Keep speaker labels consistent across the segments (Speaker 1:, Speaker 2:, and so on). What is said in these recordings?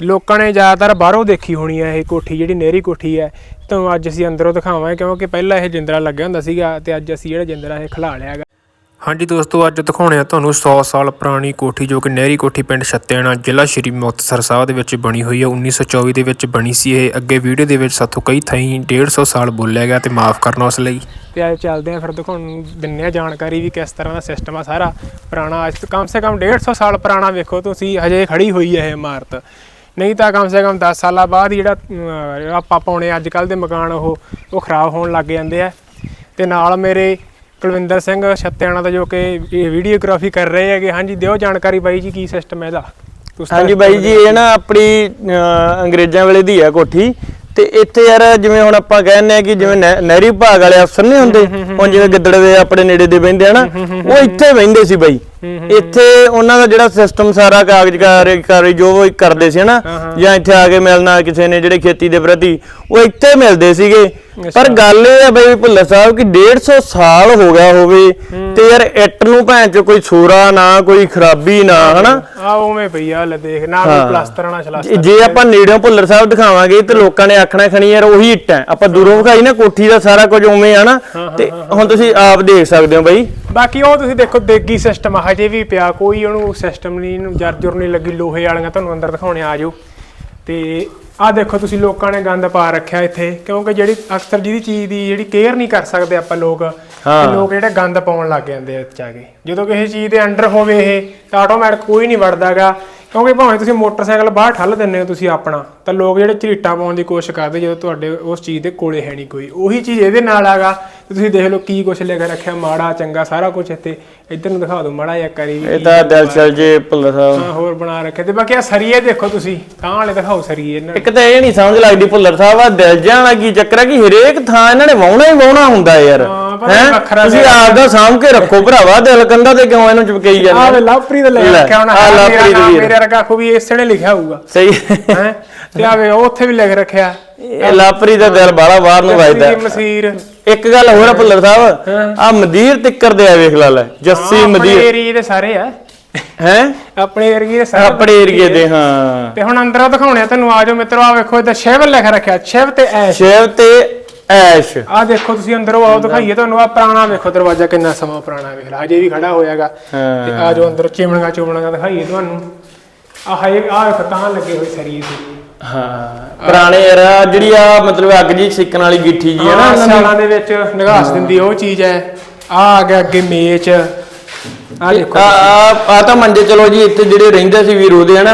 Speaker 1: ਲੋਕਾਂ ਨੇ ਜ਼ਿਆਦਾਤਰ ਬਾਹਰੋਂ ਦੇਖੀ ਹੋਣੀ ਹੈ ਇਹ ਕੋਠੀ ਜਿਹੜੀ ਨਹਿਰੀ ਕੋਠੀ ਹੈ। ਤੁਹਾਨੂੰ ਅੱਜ ਅਸੀਂ ਅੰਦਰੋਂ ਦਿਖਾਵਾਂਗੇ ਕਿਉਂਕਿ ਪਹਿਲਾਂ ਇਹ ਜਿੰਦਰਾ ਲੱਗਿਆ ਹੁੰਦਾ ਸੀਗਾ ਤੇ ਅੱਜ ਅਸੀਂ ਜਿਹੜਾ ਜਿੰਦਰਾ ਇਹ ਖਿਲਾ ਲਿਆ ਹੈਗਾ। ਹਾਂਜੀ ਦੋਸਤੋ ਅੱਜ ਦਿਖਾਉਣੇ ਆ ਤੁਹਾਨੂੰ 100 ਸਾਲ ਪੁਰਾਣੀ ਕੋਠੀ ਜੋ ਕਿ ਨਹਿਰੀ ਕੋਠੀ ਪਿੰਡ ਛੱਤਿਆਣਾ ਜ਼ਿਲ੍ਹਾ ਸ਼੍ਰੀ ਮੁਕਤਸਰ ਸਾਹਿਬ ਦੇ ਵਿੱਚ ਬਣੀ ਹੋਈ ਹੈ। 1924 ਦੇ ਵਿੱਚ ਬਣੀ ਸੀ ਇਹ। ਅੱਗੇ ਵੀਡੀਓ ਦੇ ਵਿੱਚ ਸਾਥੋਂ ਕਈ ਥਾਈਂ 150 ਸਾਲ ਬੋਲਿਆ ਗਿਆ ਤੇ ਮਾਫ ਕਰਨਾ ਉਸ ਲਈ। ਤੇ ਅੱਜ ਚੱਲਦੇ ਆ ਫਿਰ ਦਿਖਾਉਣ ਨੂੰ ਦਿੰਨੇ ਆ ਜਾਣਕਾਰੀ ਵੀ ਕਿਸ ਤਰ੍ਹਾਂ ਦਾ ਸਿਸਟਮ ਆ ਸਾਰਾ ਪੁਰਾਣਾ। ਅੱਜ ਤੋਂ ਕਮ ਸੇ ਕਮ 150 ਸਾਲ ਪੁਰਾਣਾ ਵੇਖੋ ਤੁਸੀਂ ਹਜੇ ਖੜੀ ਹੋਈ ਹੈ ਇਹ ਇਮਾਰਤ। ਨਹੀਂ ਤਾਂ ਕਮ ਸੇ ਕਮ 10 ਸਾਲਾਂ ਬਾਅਦ ਹੀ ਜਿਹੜਾ ਆਪਾਂ ਪਾਉਣੇ ਅੱਜ ਕੱਲ ਦੇ ਮਕਾਨ ਉਹ ਉਹ ਖਰਾਬ ਹੋਣ ਲੱਗ ਜਾਂਦੇ ਆ। ਤੇ ਨਾਲ ਮੇਰੇ ਕੁਲਵਿੰਦਰ ਸਿੰਘ ਛੱਤਿਆਣਾ ਦਾ ਜੋ ਕਿ ਇਹ ਵੀਡੀਓਗ੍ਰਾਫੀ ਕਰ ਰਹੇ ਹੈਗੇ ਹਾਂਜੀ ਦਿਓ ਜਾਣਕਾਰੀ ਬਾਈ ਜੀ ਕੀ ਸਿਸਟਮ ਹੈ ਇਹਦਾ।
Speaker 2: ਹਾਂਜੀ ਬਾਈ ਜੀ ਇਹ ਨਾ ਆਪਣੀ ਅੰਗਰੇਜ਼ਾਂ ਵੇਲੇ ਦੀ ਹੈ ਕੋਠੀ। ਤੇ ਇੱਥੇ ਯਾਰ ਜਿਵੇਂ ਹੁਣ ਆਪਾਂ ਕਹਿੰਦੇ ਆ ਕਿ ਜਿਵੇਂ ਨਹਿ- ਨਹਿਰੀ ਵਿਭਾਗ ਵਾਲੇ ਅਫਸਰ ਨਹੀਂ ਹੁੰਦੇ ਹੁਣ ਜਿਵੇਂ ਗਿੱਦੜਵੇ ਆਪਣੇ ਨੇੜੇ ਦੇ ਬਹਿੰਦੇ ਆ ਨਾ ਉਹ ਇੱਥੇ ਬਹਿੰਦੇ ਸੀ ਬਾਈ। ਇੱਥੇ ਉਹਨਾਂ ਦਾ ਜਿਹੜਾ ਸਿਸਟਮ ਸਾਰਾ ਕਾਗਜ਼ ਕਾਰਜ ਜੋ ਉਹ ਕਰਦੇ ਸੀ ਨਾ ਜਾਂ ਇੱਥੇ ਆ ਕੇ ਮਿਲਣਾ ਕਿਸੇ ਨੇ ਜਿਹੜੇ ਖੇਤੀ ਦੇ ਪ੍ਰਤੀ ਉਹ ਇੱਥੇ ਮਿਲਦੇ ਸੀਗੇ। ਪਰ ਗੱਲ ਇਹ ਆ ਬਈ ਭੁੱਲਰ ਸਾਹਿਬ ਕਿ 150 ਸਾਲ ਹੋ ਗਿਆ ਹੋਵੇ ਤੇ ਯਾਰ ਇੱਟ ਨੂੰ ਭੈਣ ਚ ਕੋਈ ਛੋਰਾ ਨਾ ਕੋਈ ਖਰਾਬੀ ਨਾ ਹਨਾ।
Speaker 1: ਆ ਉਵੇਂ ਪਈ ਆ ਲੈ ਦੇਖ ਨਾ ਕੋਈ ਪਲਾਸਟਰ ਨਾ ਛਲਾਸਟਰ
Speaker 2: ਜੇ ਜੇ ਆਪਾਂ ਨੇੜਿਓਂ ਭੁੱਲਰ ਸਾਹਿਬ ਦਿਖਾਵਾਂਗੇ ਤੇ ਲੋਕਾਂ ਨੇ ਆਖਣਾ ਖਣੀ ਯਾਰ ਉਹੀ ਇੱਟ ਹੈ। ਆਪਾਂ ਦੂਰੋਂ ਵਿਖਾਈ ਨਾ ਕੋਠੀ ਦਾ ਸਾਰਾ ਕੁਝ ਉਵੇਂ ਆ ਨਾ। ਤੇ ਹੁਣ ਤੁਸੀਂ ਆਪ ਦੇਖ ਸਕਦੇ ਹੋ ਬਾਈ।
Speaker 1: ਬਾਕੀ ਉਹ ਤੁਸੀਂ ਦੇਖੋ ਦੇਗੀ ਸਿਸਟਮ ਹਜੇ ਵੀ ਪਿਆ ਕੋਈ ਉਹਨੂੰ ਸਿਸਟਮ ਨਹੀਂ ਇਹਨੂੰ ਜਰਜੁਰ ਨਹੀਂ ਲੱਗੀ ਲੋਹੇ ਵਾਲੀਆਂ ਤੁਹਾਨੂੰ ਅੰਦਰ ਦਿਖਾਉਣੇ ਆ ਜਾਓ। ਤੇ ਆਹ ਦੇਖੋ ਤੁਸੀਂ ਲੋਕਾਂ ਨੇ ਗੰਦ ਪਾ ਰੱਖਿਆ ਇੱਥੇ ਕਿਉਂਕਿ ਜਿਹੜੀ ਅਕਸਰ ਜਿਹਦੀ ਚੀਜ਼ ਦੀ ਜਿਹੜੀ ਕੇਅਰ ਨਹੀਂ ਕਰ ਸਕਦੇ ਆਪਾਂ ਲੋਕ ਤੇ ਲੋਕ ਜਿਹੜੇ ਗੰਦ ਪਾਉਣ ਲੱਗ ਜਾਂਦੇ ਆ ਇੱਥੇ ਆ ਕੇ। ਜਦੋਂ ਕਿਸੇ ਚੀਜ਼ ਦੇ ਅੰਡਰ ਹੋਵੇ ਇਹ ਤਾਂ ਆਟੋਮੈਟਿਕ ਕੋਈ ਨਹੀਂ ਵੜਦਾਗਾ। ਕਿਉਂਕਿ ਭਾਵੇਂ ਤੁਸੀਂ ਮੋਟਰਸਾਈਕਲ ਬਾਹਰ ਠੱਲ ਦਿੰਦੇ ਹੋ ਤੁਸੀਂ ਆਪਣਾ ਤਾਂ ਲੋਕ ਜਿਹੜੇ ਝਰੀਟਾਂ ਪਾਉਣ ਦੀ ਕੋਸ਼ਿਸ਼ ਕਰਦੇ ਜਦੋਂ ਤੁਹਾਡੇ ਉਸ ਚੀਜ਼ ਦੇ ਕੋਲੇ ਹੈ ਨਹੀਂ ਕੋਈ। ਉਹੀ ਚੀਜ਼ ਇਹਦੇ ਨਾਲ ਆਗਾ ਤੇ ਤੁਸੀਂ ਦੇਖ ਲਓ ਕੀ ਕੁਛ ਲਿਖ ਰੱਖਿਆ ਮਾੜਾ ਚੰਗਾ ਸਾਰਾ ਕੁਝ ਇੱਥੇ। ਇੱਧਰ ਨੂੰ ਦਿਖਾ ਦਿਓ ਮਾੜਾ ਜਿਹਾ ਕਰੀ
Speaker 2: ਇਹ ਤਾਂ ਦਿਲ ਚਲ ਜੇ ਭੁੱਲਰ ਸਾਹਿਬ।
Speaker 1: ਹਾਂ ਹੋਰ ਬਣਾ ਰੱਖੇ ਤੇ ਬਾਕੀ ਆ ਸਰੀਏ ਦੇਖੋ ਤੁਸੀਂ ਤਾਂ ਵਾਲੇ ਦਿਖਾਓ ਸਰੀਏ ਇਹਨਾਂ
Speaker 2: ਇੱਕ ਤਾਂ ਇਹ ਨਹੀਂ ਸਮਝ ਲੱਗਦੀ ਭੁੱਲਰ ਸਾਹਿਬ ਆ ਦਿਲ ਜਾਣਾ ਕੀ ਚੱਕਰ ਹੈ ਕਿ ਹਰੇਕ ਥਾਂ ਇਹਨਾਂ ਨੇ ਵਾਉਣਾ ਹੀ ਵਾਉਣਾ ਹੁੰਦਾ ਯਾਰ।
Speaker 1: ਹਾਂ,
Speaker 2: ਹੈਂ?
Speaker 1: ਵੱਖਰਾ
Speaker 2: ਤੁਸੀਂ ਆਪ ਦਾ ਸਾਂਭ ਕੇ ਰੱਖੋ ਭਰਾਵਾ ਦਿਲ ਕੰਦਾ ਤੇ ਕਿਉਂ ਇਹਨੂੰ ਚੁਪਕਈ ਜਾਂਦੇ
Speaker 1: ਆਹ ਵੇ ਲਵਪ੍ਰੀਤ ਲੈ
Speaker 2: ਲੈ,
Speaker 1: ਰੱਖਿਆ ਹੋਣਾ
Speaker 2: ਆਹ
Speaker 1: ਮੇਰਾ
Speaker 2: ਲਵਪ੍ਰੀਤ
Speaker 1: ਨਾਮ
Speaker 2: ਵੀਰ।
Speaker 1: ਮੇਰੇ ਵਰਗਾ ਕੋ ਵੀ ਇਸੇ ਨੇ ਲਿਖਿਆ ਹੋਊਗਾ।
Speaker 2: ਸਹੀ।
Speaker 1: ਹੈ? ਤੇ ਆਵੇ ਉੱਥੇ ਵੀ ਲਿਖ ਰੱਖਿਆ।
Speaker 2: ਇਹ ਲਾਪਰੀ ਦਾ ਦਿਲ ਬਾਹਲਾ ਬਾਹਰ ਨੂੰ ਵੱਜਦਾ।
Speaker 1: ਜੱਸੀ ਮਸੀਰ।
Speaker 2: ਇੱਕ ਗੱਲ ਹੋਰ ਆ ਭੁੱਲਰ ਸਾਹਿਬ ਆ ਮਦੀਰ ਤਿੱਕਰ ਦੇ ਆ ਵੇਖ ਲਾ ਲੈ ਜੱਸੀ
Speaker 1: ਆਪਣੇ
Speaker 2: ਮਦੀਰ।
Speaker 1: ਏਰੀਏ ਦੇ ਸਾਰੇ ਆ।
Speaker 2: ਹੈ?
Speaker 1: ਆਪਣੇ ਏਰੀਏ ਦੇ ਸਾਰੇ
Speaker 2: ਆਪਣੇ ਏਰੀਏ ਦੇ ਹਾਂ।
Speaker 1: ਤੇ ਹੁਣ ਅੰਦਰੋਂ ਦਿਖਾਉਣੇ ਆ ਤੁਹਾਨੂੰ ਆਜੋ ਮਿੱਤਰੋ ਆ ਵੇਖੋ ਇਹਦਾ ਸ਼ਿਵ ਲਿਖ ਰੱਖਿਆ ਸ਼ਿਵ ਤੇ ਐਸ਼।
Speaker 2: ਸ਼ਿਵ ਤੇ ਐਸ਼।
Speaker 1: ਆ ਦੇਖੋ ਤੁਸੀਂ ਅੰਦਰੋਂ ਆਓ ਦਿਖਾਈਏ ਤੁਹਾਨੂੰ ਆ ਪੁਰਾਣਾ ਵੇਖੋ ਦਰਵਾਜ਼ਾ ਕਿੰਨਾ ਸਮਾਂ ਪੁਰਾਣਾ ਵੇਖ ਲਾ ਅਜੇ ਵੀ ਖੜਾ ਹੋਇਆਗਾ। ਤੇ ਆ ਜੋ ਅੰਦਰ ਚਿਮਣੀਆਂ ਚੁਮਣੀਆਂ ਦਿਖਾਈਏ ਤੁਹਾਨੂੰ। ਆ ਹਾਏ ਆ ਤਾਂ ਲੱਗੇ ਹੋਏ ਸਰੀਏ ਸੀ
Speaker 2: ਹਾਂ ਪੁਰਾਣੇ ਯਾਰ ਜਿਹੜੀ ਆ ਮਤਲਬ ਅੱਗ ਜੀ ਸਿੱਕਣ ਵਾਲੀ ਗਿੱਠੀ ਜੀ ਹੈ ਨਾ।
Speaker 1: ਸਿਆਲਾਂ ਦੇ ਵਿੱਚ ਨਿਗਾਸ ਦਿੰਦੀ ਉਹ ਚੀਜ਼ ਹੈ। ਆ ਆ ਗਿਆ ਅੱਗੇ ਮੇਚ ਆ ਦੇਖੋ
Speaker 2: ਆ ਆ ਤਾਂ ਮੰਡੇ ਚਲੋ ਜੀ ਇੱਥੇ ਜਿਹੜੇ ਰਹਿੰਦੇ ਸੀ ਵੀਰ ਉਹਦੇ ਹਨਾ।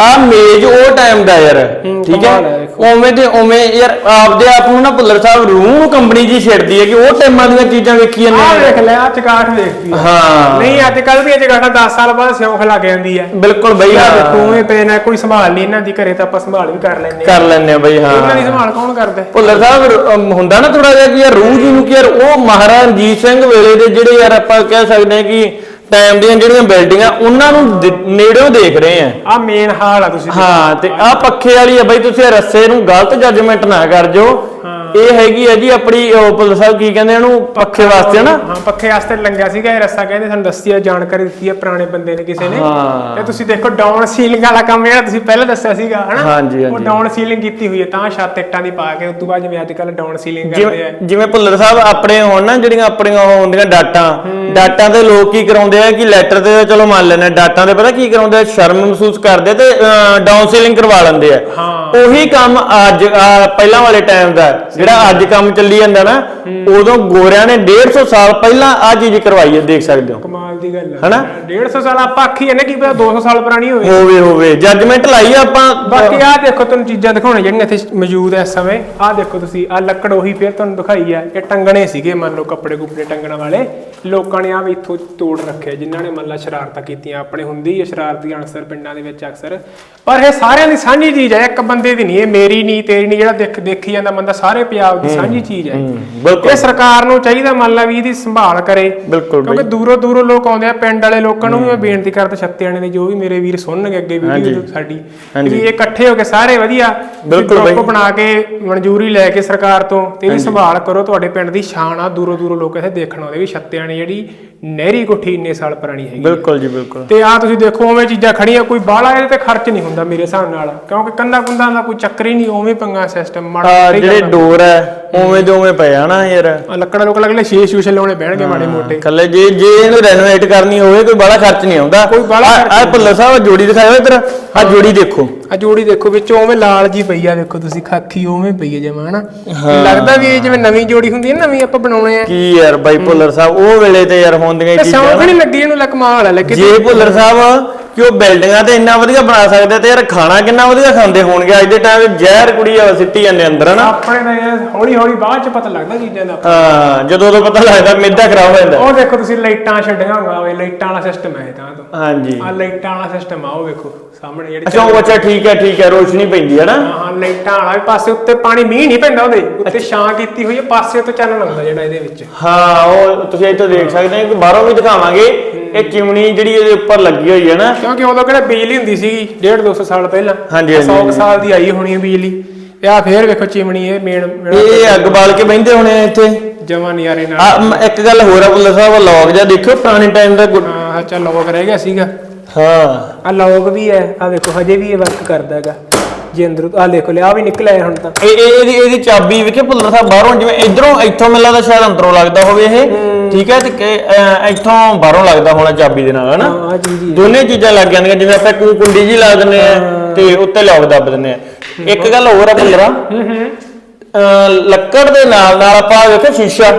Speaker 2: ਆ ਮੇਜ਼ ਉਹ ਟਾਈਮ ਦਾ ਯਾਰ। ਠੀਕ ਹੈ। ਉਵੇਂ ਤੇ ਉਵੇਂ ਯਾਰ ਆਪਦੇ ਆਪ ਨੂੰ ਨਾ ਭੁੱਲਰ ਸਾਹਿਬ ਰੂਹ ਨੂੰ ਕੰਪਨੀ ਜੀ ਛਿੜਦੀ ਹੈ ਕਿ ਉਹ ਟਾਈਮਾਂ ਦੀਆਂ ਚੀਜ਼ਾਂ ਵੇਖੀ
Speaker 1: ਆ
Speaker 2: ਜਾਂਦੇ
Speaker 1: ਵੇਖ ਲੈ ਆ ਚਗਾਠ ਵੇਖਦੀ ਆ।
Speaker 2: ਹਾਂ।
Speaker 1: ਨਹੀਂ ਅੱਜ ਕੱਲ ਦੀ ਚਗਾਠਾਂ 10 ਸਾਲ ਬਾਅਦ ਸਿਉਂਖ ਲੱਗ ਜਾਂਦੀ ਹੈ
Speaker 2: ਬਿਲਕੁਲ ਬਈ
Speaker 1: ਆ
Speaker 2: ਹਾਂ।
Speaker 1: ਦੇਖੋ ਉਵੇਂ ਪਏ ਨਾ ਕੋਈ ਸੰਭਾਲ ਨਹੀਂ ਇਹਨਾਂ ਦੀ ਘਰੇ ਤਾਂ ਆਪਾਂ ਸੰਭਾਲ ਵੀ ਕਰ ਲੈਂਦੇ ਆ।
Speaker 2: ਕਰ ਲੈਣੇ ਆ ਬਈ ਹਾਂ।
Speaker 1: ਇਹਨਾਂ ਦੀ ਸੰਭਾਲ ਕੌਣ ਕਰਦਾ? ਹੈ?
Speaker 2: ਭੁੱਲਰ ਸਾਹਿਬ ਰ- ਅਮ ਹੁੰਦਾ ਨਾ ਥੋੜਾ ਜਿਹਾ ਕਿ ਯਾਰ ਰੂਹ ਜੀ ਨੂੰ ਕਿ ਯਾਰ ਉਹ ਮਹਾਰਾਜਾ ਰਣਜੀਤ ਸਿੰਘ ਵੇਲੇ ਦੇ ਜਿਹੜੇ ਯਾਰ ਆਪਾਂ ਕਹਿ ਸਕਦੇ ਹਾਂ ਕਿ ਟਾਈਮ ਦੀਆਂ ਜਿਹੜੀਆਂ ਬਿਲਡਿੰਗਾਂ ਉਹਨਾਂ ਨੂੰ ਦ- ਨੇੜਿਓਂ ਦੇਖ ਰਹੇ ਆ।
Speaker 1: ਆ ਮੇਨ ਹਾਲ ਆ ਤੁਸੀਂ
Speaker 2: ਹਾਂ ਤੇ ਆ ਪੱਖੇ ਵਾਲੀ ਆ ਬਈ ਤੁਸੀਂ ਇਹ ਰੱਸੇ ਨੂੰ ਗਲਤ ਜੱਜਮੈਂਟ ਨਾ ਕਰ ਜੋ ਇਹ ਹੈਗੀ ਹੈ ਜੀ ਆਪਣੀ ਭੁੱਲਰ ਸਾਹਿਬ ਕੀ ਕਹਿੰਦੇ ਇਹਨੂੰ ਪੱਖੇ ਵਾਸਤੇ ਨਾ
Speaker 1: ਹਾਂ ਪੱਖੇ ਵਾਸਤੇ ਲੰਗਿਆ ਸੀਗਾ ਇਹ ਰਸਤਾ ਕਹਿੰਦੇ ਸਾਨੂੰ ਦੱਸੀ ਆ ਜਾਣਕਾਰੀ ਦਿੱਤੀ ਆ ਪੁਰਾਣੇ ਬੰਦੇ ਨੇ ਕਿਸੇ ਨੇ।
Speaker 2: ਹਾਂ।
Speaker 1: ਤੇ ਤੁਸੀਂ ਦੇਖੋ ਡਾਊਨ ਸੀਲਿੰਗ ਵਾਲਾ ਕੰਮ ਜਿਹੜਾ ਤੁਸੀਂ ਪਹਿਲਾਂ ਦੱਸਿਆ ਸੀਗਾ ਹਨਾ?
Speaker 2: ਹਾਂਜੀ,
Speaker 1: ਉਹ
Speaker 2: ਹਾਂਜੀ।
Speaker 1: ਡਾਊਨ ਸੀਲਿੰਗ ਕੀਤੀ ਹੋਈ ਹੈ ਤਾਂ ਛੱਤ ਇੱਟਾਂ ਦੀ ਪਾ ਕੇ ਉਸ ਤੋਂ ਬਾਅਦ ਜਿਵੇਂ ਅੱਜ ਕੱਲ ਡਾਊਨ ਸੀਲਿੰਗ ਕਰਦੇ ਆ।
Speaker 2: ਜਿਵੇਂ ਜਿਵੇਂ ਭੁੱਲਰ ਸਾਹਿਬ ਆਪਣੇ ਹੋਣ ਨਾ ਜਿਹੜੀਆਂ ਆਪਣੀਆਂ ਉਹ ਹੁੰਦੀਆਂ ਡਾਟਾਂ ਡਾਟਾਂ ਤੇ ਲੋਕ ਕੀ ਕਰਾਉਂਦੇ ਆ ਕਿ ਲੈਟਰ ਤੇ ਤਾਂ ਚਲੋ ਮੰਨ ਲੈਣੇ ਡਾਟਾਂ ਤੇ ਪਤਾ ਕੀ ਕਰਾਉਂਦੇ ਆ ਸ਼ਰਮ ਮਹਿਸੂਸ ਕਰਦੇ ਆ ਤੇ ਡਾਊਨ ਸੀਲਿੰਗ ਕਰਵਾ ਲੈਂਦੇ ਆ।
Speaker 1: ਹਾਂ।
Speaker 2: ਉਹੀ ਕੰਮ ਅੱਜ ਪਹਿਲਾਂ ਵਾਲੇ ਟਾਈਮ ਦਾ ਜਿਹੜਾ ਅੱਜ ਕੰਮ ਚੱਲੀ ਜਾਂਦਾ ਨਾ ਉਦੋਂ ਗੋਰਿਆਂ ਨੇ 150 ਸਾਲ ਪਹਿਲਾਂ ਆ ਚੀਜ਼ ਕਰਵਾਈ ਹੈ ਦੇਖ ਸਕਦੇ ਹੋ।
Speaker 1: ਕਮਾਲ ਦੀ ਗੱਲ ਹੈ
Speaker 2: ਹਨਾ?
Speaker 1: 150 ਸਾਲ ਆਪਾਂ ਆਖੀ ਇਹਨੇ ਕੀ ਪਤਾ 200 ਸਾਲ ਪੁਰਾਣੀ ਹੋਵੇ।
Speaker 2: ਹੋਵੇ ਹੋਵੇ। ਜੱਜਮੈਂਟ ਲਾਈ ਆ ਆਪਾਂ।
Speaker 1: ਬਾਕੀ ਆਹ ਦੇਖੋ ਤੁਹਾਨੂੰ ਚੀਜ਼ਾਂ ਦਿਖਾਉਣੇ ਜਿਹੜੀਆਂ ਇੱਥੇ ਮੌਜੂਦ ਐ ਇਸ ਸਮੇਂ। ਆਹ ਦੇਖੋ ਤੁਸੀਂ ਆਹ ਲੱਕੜ ਉਹੀ ਫਿਰ ਤੁਹਾਨੂੰ ਦਿਖਾਈ ਆ। ਇਹ ਟੰਗਣੇ ਸੀਗੇ ਮੰਨ ਲਓ ਕੱਪੜੇ ਕੁਪੜੇ ਟੰਗਣ ਵਾਲੇ। ਲੋਕਾਂ ਨੇ ਆ ਵੀ ਇੱਥੋਂ ਤੋੜ ਰੱਖਿਆ ਜਿਨ੍ਹਾਂ ਨੇ ਮੰਨ ਲਾ ਸ਼ਰਾਰਤਾਂ ਕੀਤੀਆਂ। ਆਪਣੇ ਹੁੰਦੀ ਹੈ ਸ਼ਰਾਰਤੀ ਅਨਸਰ ਪਿੰਡਾਂ ਦੇ ਵਿੱਚ ਅਕਸਰ। ਪਰ ਇਹ ਸਾਰਿਆਂ ਦੀ ਸਾਂਝੀ ਚੀਜ਼ ਹੈ ਇੱਕ ਬੰਦੇ ਦੀ ਨਹੀਂ ਇਹ ਮੇਰੀ ਨਹੀਂ ਤੇਰੀ ਨਹੀਂ ਜਿਹੜਾ ਦੇਖ ਦੇਖੀ ਜਾਂਦਾ ਬੰਦਾ ਸਾਰੇ ਪੰਜਾਬ ਦੀ ਸਾਂਝੀ ਚੀਜ਼ ਹੈ।
Speaker 2: ਬਿਲਕੁਲ।
Speaker 1: ਇਹ ਸਰਕਾਰ ਨੂੰ ਚਾਹੀਦਾ ਮੰਨ ਲਾ ਵੀ ਇਹਦੀ ਸੰਭਾਲ ਕਰੇ ਕਿਉਂਕਿ ਦੂਰੋਂ ਦੂਰੋਂ ਲੋਕ ਆਉਂਦੇ ਆ ਪਿੰਡ ਵਾਲੇ ਲੋਕਾਂ ਨੂੰ ਵੀ ਮੈਂ ਬੇਨਤੀ ਕਰਦਾ ਛੱਤਿਆਣੇ ਦੇ ਜੋ ਵੀ ਮੇਰੇ ਵੀਰ ਸੁਣਨਗੇ ਅੱਗੇ ਵੀਡੀਓ ਸਾਡੀ ਵੀ ਇਹ ਇਕੱਠੇ ਹੋ ਕੇ ਸਾਰੇ ਵਧੀਆ
Speaker 2: ਬਿਲਕੁਲ।
Speaker 1: ਬਣਾ ਕੇ ਮਨਜ਼ੂਰੀ ਲੈ ਕੇ ਸਰਕਾਰ ਤੋਂ ਤੇ ਇਹਦੀ ਸੰਭਾਲ ਕਰੋ ਤੁਹਾਡੇ ਪਿੰਡ ਦੀ ਸ਼ਾਨ ਆ ਦੂਰੋਂ ਦੂਰੋਂ ਲੋਕ ਇੱਥੇ ਦੇਖਣ ਆਉਂਦੇ ਵੀ ਛੱਤਿਆਣੇ ਜਿਹੜੀ ਨਹਿਰੀ ਕੋਠੀ ਇੰਨੇ ਸਾਲ ਪੁਰਾਣੀ ਹੈਗੀ
Speaker 2: ਬਿਲਕੁਲ ਜੀ ਬਿਲਕੁਲ
Speaker 1: ਤੇ ਆ ਤੁਸੀਂ ਦੇਖੋ ਉਵੇਂ ਚੀਜ਼ਾਂ ਖੜੀਆਂ ਕੋਈ ਬਾਹਲਾ ਇਹਦੇ ਤੇ ਖਰਚ ਨਹੀਂ ਹੁੰਦਾ ਮੇਰੇ ਹਿਸਾਬ ਨਾਲ ਕਿਉਂਕਿ ਕੰਦਾ ਕੁੰਦਾ ਦਾ ਕੋਈ ਚੱਕਰ ਹੀ ਨਹੀਂ ਉਵੇਂ ਪੰਗਾ ਸਿਸਟਮ ਮਾੜਾ
Speaker 2: ਜਿਹੜੇ। ਡੋਰ ਹੈ ਉਵੇਂ ਦੇ ਉਵੇਂ ਪਏ ਆ ਨਾ ਯਾਰ।
Speaker 1: ਆਹ ਲੱਕੜਾਂ ਲੋਕ ਲੱਗਲੇ ਸ਼ੀਸ਼ ਸ਼ੂਸ਼ ਲਾਉਣੇ ਬਹਿਣਗੇ ਮਾੜੇ ਮੋਟੇ।
Speaker 2: ਕੱਲੇ ਜੇ ਜੇ ਇਹਨੂੰ ਰੈਨੋਵੇਟ ਕਰਨੀ ਹੋਵੇ ਕੋਈ ਬੜਾ ਖਰਚ ਨਹੀਂ ਆਉਂਦਾ।
Speaker 1: ਕੋਈ ਬਾਹਲਾ ਖਰਚ
Speaker 2: ਭੁੱਲਰ ਸਾਹਿਬ ਜੋੜੀ ਦਿਖਾਇਓ ਇੱਧਰ। ਆ ਜੋੜੀ ਦੇਖੋ।
Speaker 1: ਆ ਜੋੜੀ ਦੇਖੋ ਵਿੱਚ ਉਵੇਂ ਲਾਲ ਜੀ ਪਈ ਆ ਦੇਖੋ ਤੁਸੀਂ ਖਾਕੀ ਉਵੇਂ ਪਈ ਹੈ ਜਿਵੇਂ ਹਨਾ? ਲੱਗਦਾ ਵੀ ਇਹ ਜਿਵੇਂ ਨਵੀਂ ਜੋੜੀ ਹੁੰਦੀ ਹੈ ਨਵੀਂ ਆਪਾਂ ਬਣਾਉਣੇ ਆ।
Speaker 2: ਕੀ ਯਾਰ ਬਾਈ ਭੁੱਲਰ ਸਾਹਿਬ ਉਹ ਵੇਲੇ ਤੇ ਯਾਰ ਹੁੰਦੀਆਂ
Speaker 1: ਤੇ
Speaker 2: ਚੀਜ਼ਾਂ।
Speaker 1: ਸੌਂਕ ਨਹੀਂ ਲੱਗੀ ਇਹਨੂੰ ਲੈ ਕਮਾਲ ਹੈ ਲੈ ਕੇ
Speaker 2: ਜੇ ਭੁੱਲਰ ਸਾਹਿਬ ਕਿ ਉਹ ਬਿਲਡਿੰਗਾਂ ਤੇ ਇੰਨਾ ਵਧੀਆ ਬਣਾ ਸਕਦੇ ਤੇ ਯਾਰ ਖਾਣਾ ਕਿੰਨਾ ਵਧੀਆ ਖਾਂਦੇ ਹੋਣਗੇ ਅੱਜ ਦੇ ਟਾਈਮ ਜ਼ਹਿਰ ਕੁੜੀ ਆ ਸਿੱਟੀ ਜਾਂਦੇ ਅੰਦਰ ਹਨਾ?
Speaker 1: ਆਪਣੇ ਯਾਰ ਹੌਲੀ ਹੌਲੀ ਬਾਅਦ ਚ ਪਤਾ ਲੱਗਦਾ ਚੀਜ਼ਾਂ ਦਾ।
Speaker 2: ਹਾਂ ਜਦੋਂ ਉਦੋਂ ਪਤਾ ਲੱਗਦਾ ਮਿੱਦਾ ਖਰਾਬ ਹੋ ਜਾਂਦਾ।
Speaker 1: ਉਹ ਦੇਖੋ ਤੁਸੀਂ ਲਾਈਟਾਂ ਛੱਡੀਆਂ ਹੋਗਾ ਵੇ ਲਾਈਟਾਂ ਵਾਲਾ ਸਿਸਟਮ ਹੈ ਤਾਂ ਤੋਂ।
Speaker 2: ਹਾਂਜੀ।
Speaker 1: ਆ ਲਾਈਟਾਂ ਵਾਲਾ ਸਿਸਟਮ ਆ ਉਹ ਵੇਖੋ ਸਾਹਮਣੇ ਜਿਹੜੀ
Speaker 2: ਅੱਛਾ ਉਹ ਅੱਛਾ ਠੀਕ ਹੈ ਠੀਕ ਹੈ ਰੋਸ਼ਨੀ ਪੈਂਦੀ ਹੈ ਨਾ?
Speaker 1: ਹਾਂ ਲਾਈਟਾਂ ਵਾਲਾ ਵੀ ਪਾਸੇ ਉੱਤੇ ਪਾਣੀ ਮੀਂਹ ਨਹੀਂ ਪੈਂਦਾ ਉਹਦੇ ਉੱਤੇ ਛਾਂ ਕੀਤੀ ਹੋਈ ਹੈ ਪਾਸੇ ਤੋਂ ਚਾਨਣ ਆਉਂਦਾ ਜਿਹੜਾ ਇਹਦੇ ਵਿੱਚ।
Speaker 2: ਹਾਂ ਉਹ ਤੁਸੀਂ ਇੱਥੇ ਦੇਖ ਸਕਦੇ ਹੋ ਕਿ ਬਾਹਰੋਂ ਵੀ ਦਿਖਾਵਾਂਗੇ। ਇਹ ਚਿਮਣੀ ਜਿਹੜੀ ਇਹਦੇ ਉੱਪਰ ਲੱਗੀ ਹੋਈ ਹੈ ਨਾ।
Speaker 1: ਕਿਉਂਕਿ ਉਦੋਂ ਕਿਹੜਾ ਬਿਜਲੀ ਹੁੰਦੀ ਸੀਗੀ 1.5 200 ਸਾਲ ਪਹਿਲਾਂ।
Speaker 2: ਹਾਂਜੀ,
Speaker 1: 100
Speaker 2: ਹਾਂਜੀ।
Speaker 1: ਸਾਲ ਦੀ ਆਈ ਹੋਣੀ ਹੈ ਬਿਜਲੀ। ਤੇ ਆ ਫੇਰ ਵੇਖੋ ਚਿਮਣੀ ਇਹ ਮੇਨ
Speaker 2: ਇਹ ਅੱਗ ਬਾਲ ਕੇ ਬਹਿੰਦੇ ਹੋਣੇ ਆ ਇੱਥੇ।
Speaker 1: ਜਮਾ ਨਜ਼ਾਰੇ ਨਾਲ।
Speaker 2: ਆ ਮ- ਇੱਕ ਗੱਲ ਹੋਰ ਆ ਭੁੱਲਰ ਸਾਹਿਬ ਲੌਗ ਜਾਂ ਦੇਖਿਓ ਪੁਰਾਣੇ ਟਾਈਮ ਦਾ ਗੁ-
Speaker 1: ਹਾਂ ਚੱਲ ਲੋਕ ਰਹਿ ਗਿਆ ਸੀਗਾ।
Speaker 2: ਹਾਂ।
Speaker 1: ਆ ਲੋਕ ਵੀ ਹੈ ਆ ਵੇਖੋ ਹਜੇ ਵੀ ਇਹ ਵਰਕ ਕਰਦਾ ਹੈਗਾ। ਜੇ ਅੰਦਰ ਆ ਦੇਖੋ ਲਿਆ ਵੀ ਨਿਕਲਿਆ ਹੁਣ ਤਾਂ।
Speaker 2: ਇਹ ਇਹ ਇਹਦੀ ਇਹਦੀ ਚਾਬੀ ਵੇਖੇ ਭੁੱਲਰ ਸਾਹਿਬ ਬਾਹਰੋਂ ਜਿਵੇਂ ਇਧਰੋਂ ਇੱਥੋਂ ਮੈਨੂੰ ਲੱਗਦਾ ਸ਼ਾਇਦ ਅੰਦਰੋਂ ਲੱਗਦਾ ਹੋਵੇ ਇਹ। ਠੀਕ ਹੈ ਤੇ ਕਿ, ਅਹ, ਇੱਥੋਂ ਬਾਹਰੋਂ ਲੱਗਦਾ ਹੋਣਾ ਚਾਬੀ ਦੇ ਨਾਲ ਹਨਾ?
Speaker 1: ਹਾਂ ਜੀ ਜੀ।
Speaker 2: ਦੋਨੇ ਚੀਜ਼ਾਂ ਲੱਗ ਜਾਂਦੀਆਂ ਜਿਵੇਂ ਆਪਾਂ ਕੂ ਕੁੰਡੀ ਜੀ ਲਾ ਦਿੰਨੇ ਆ ਤੇ ਉੱਤੇ ਲੌਕ ਦੱਬ ਦਿੰਨੇ ਆ ਇੱਕ ਗੱਲ ਹੋਰ ਆ ਭੁੱਲਰਾ ਅਹ, ਲੱਕੜ ਦੇ ਨਾਲ ਨਾਲ ਆਪਾਂ ਵੇਖੋ ਸ਼ੀਸ਼ਾ।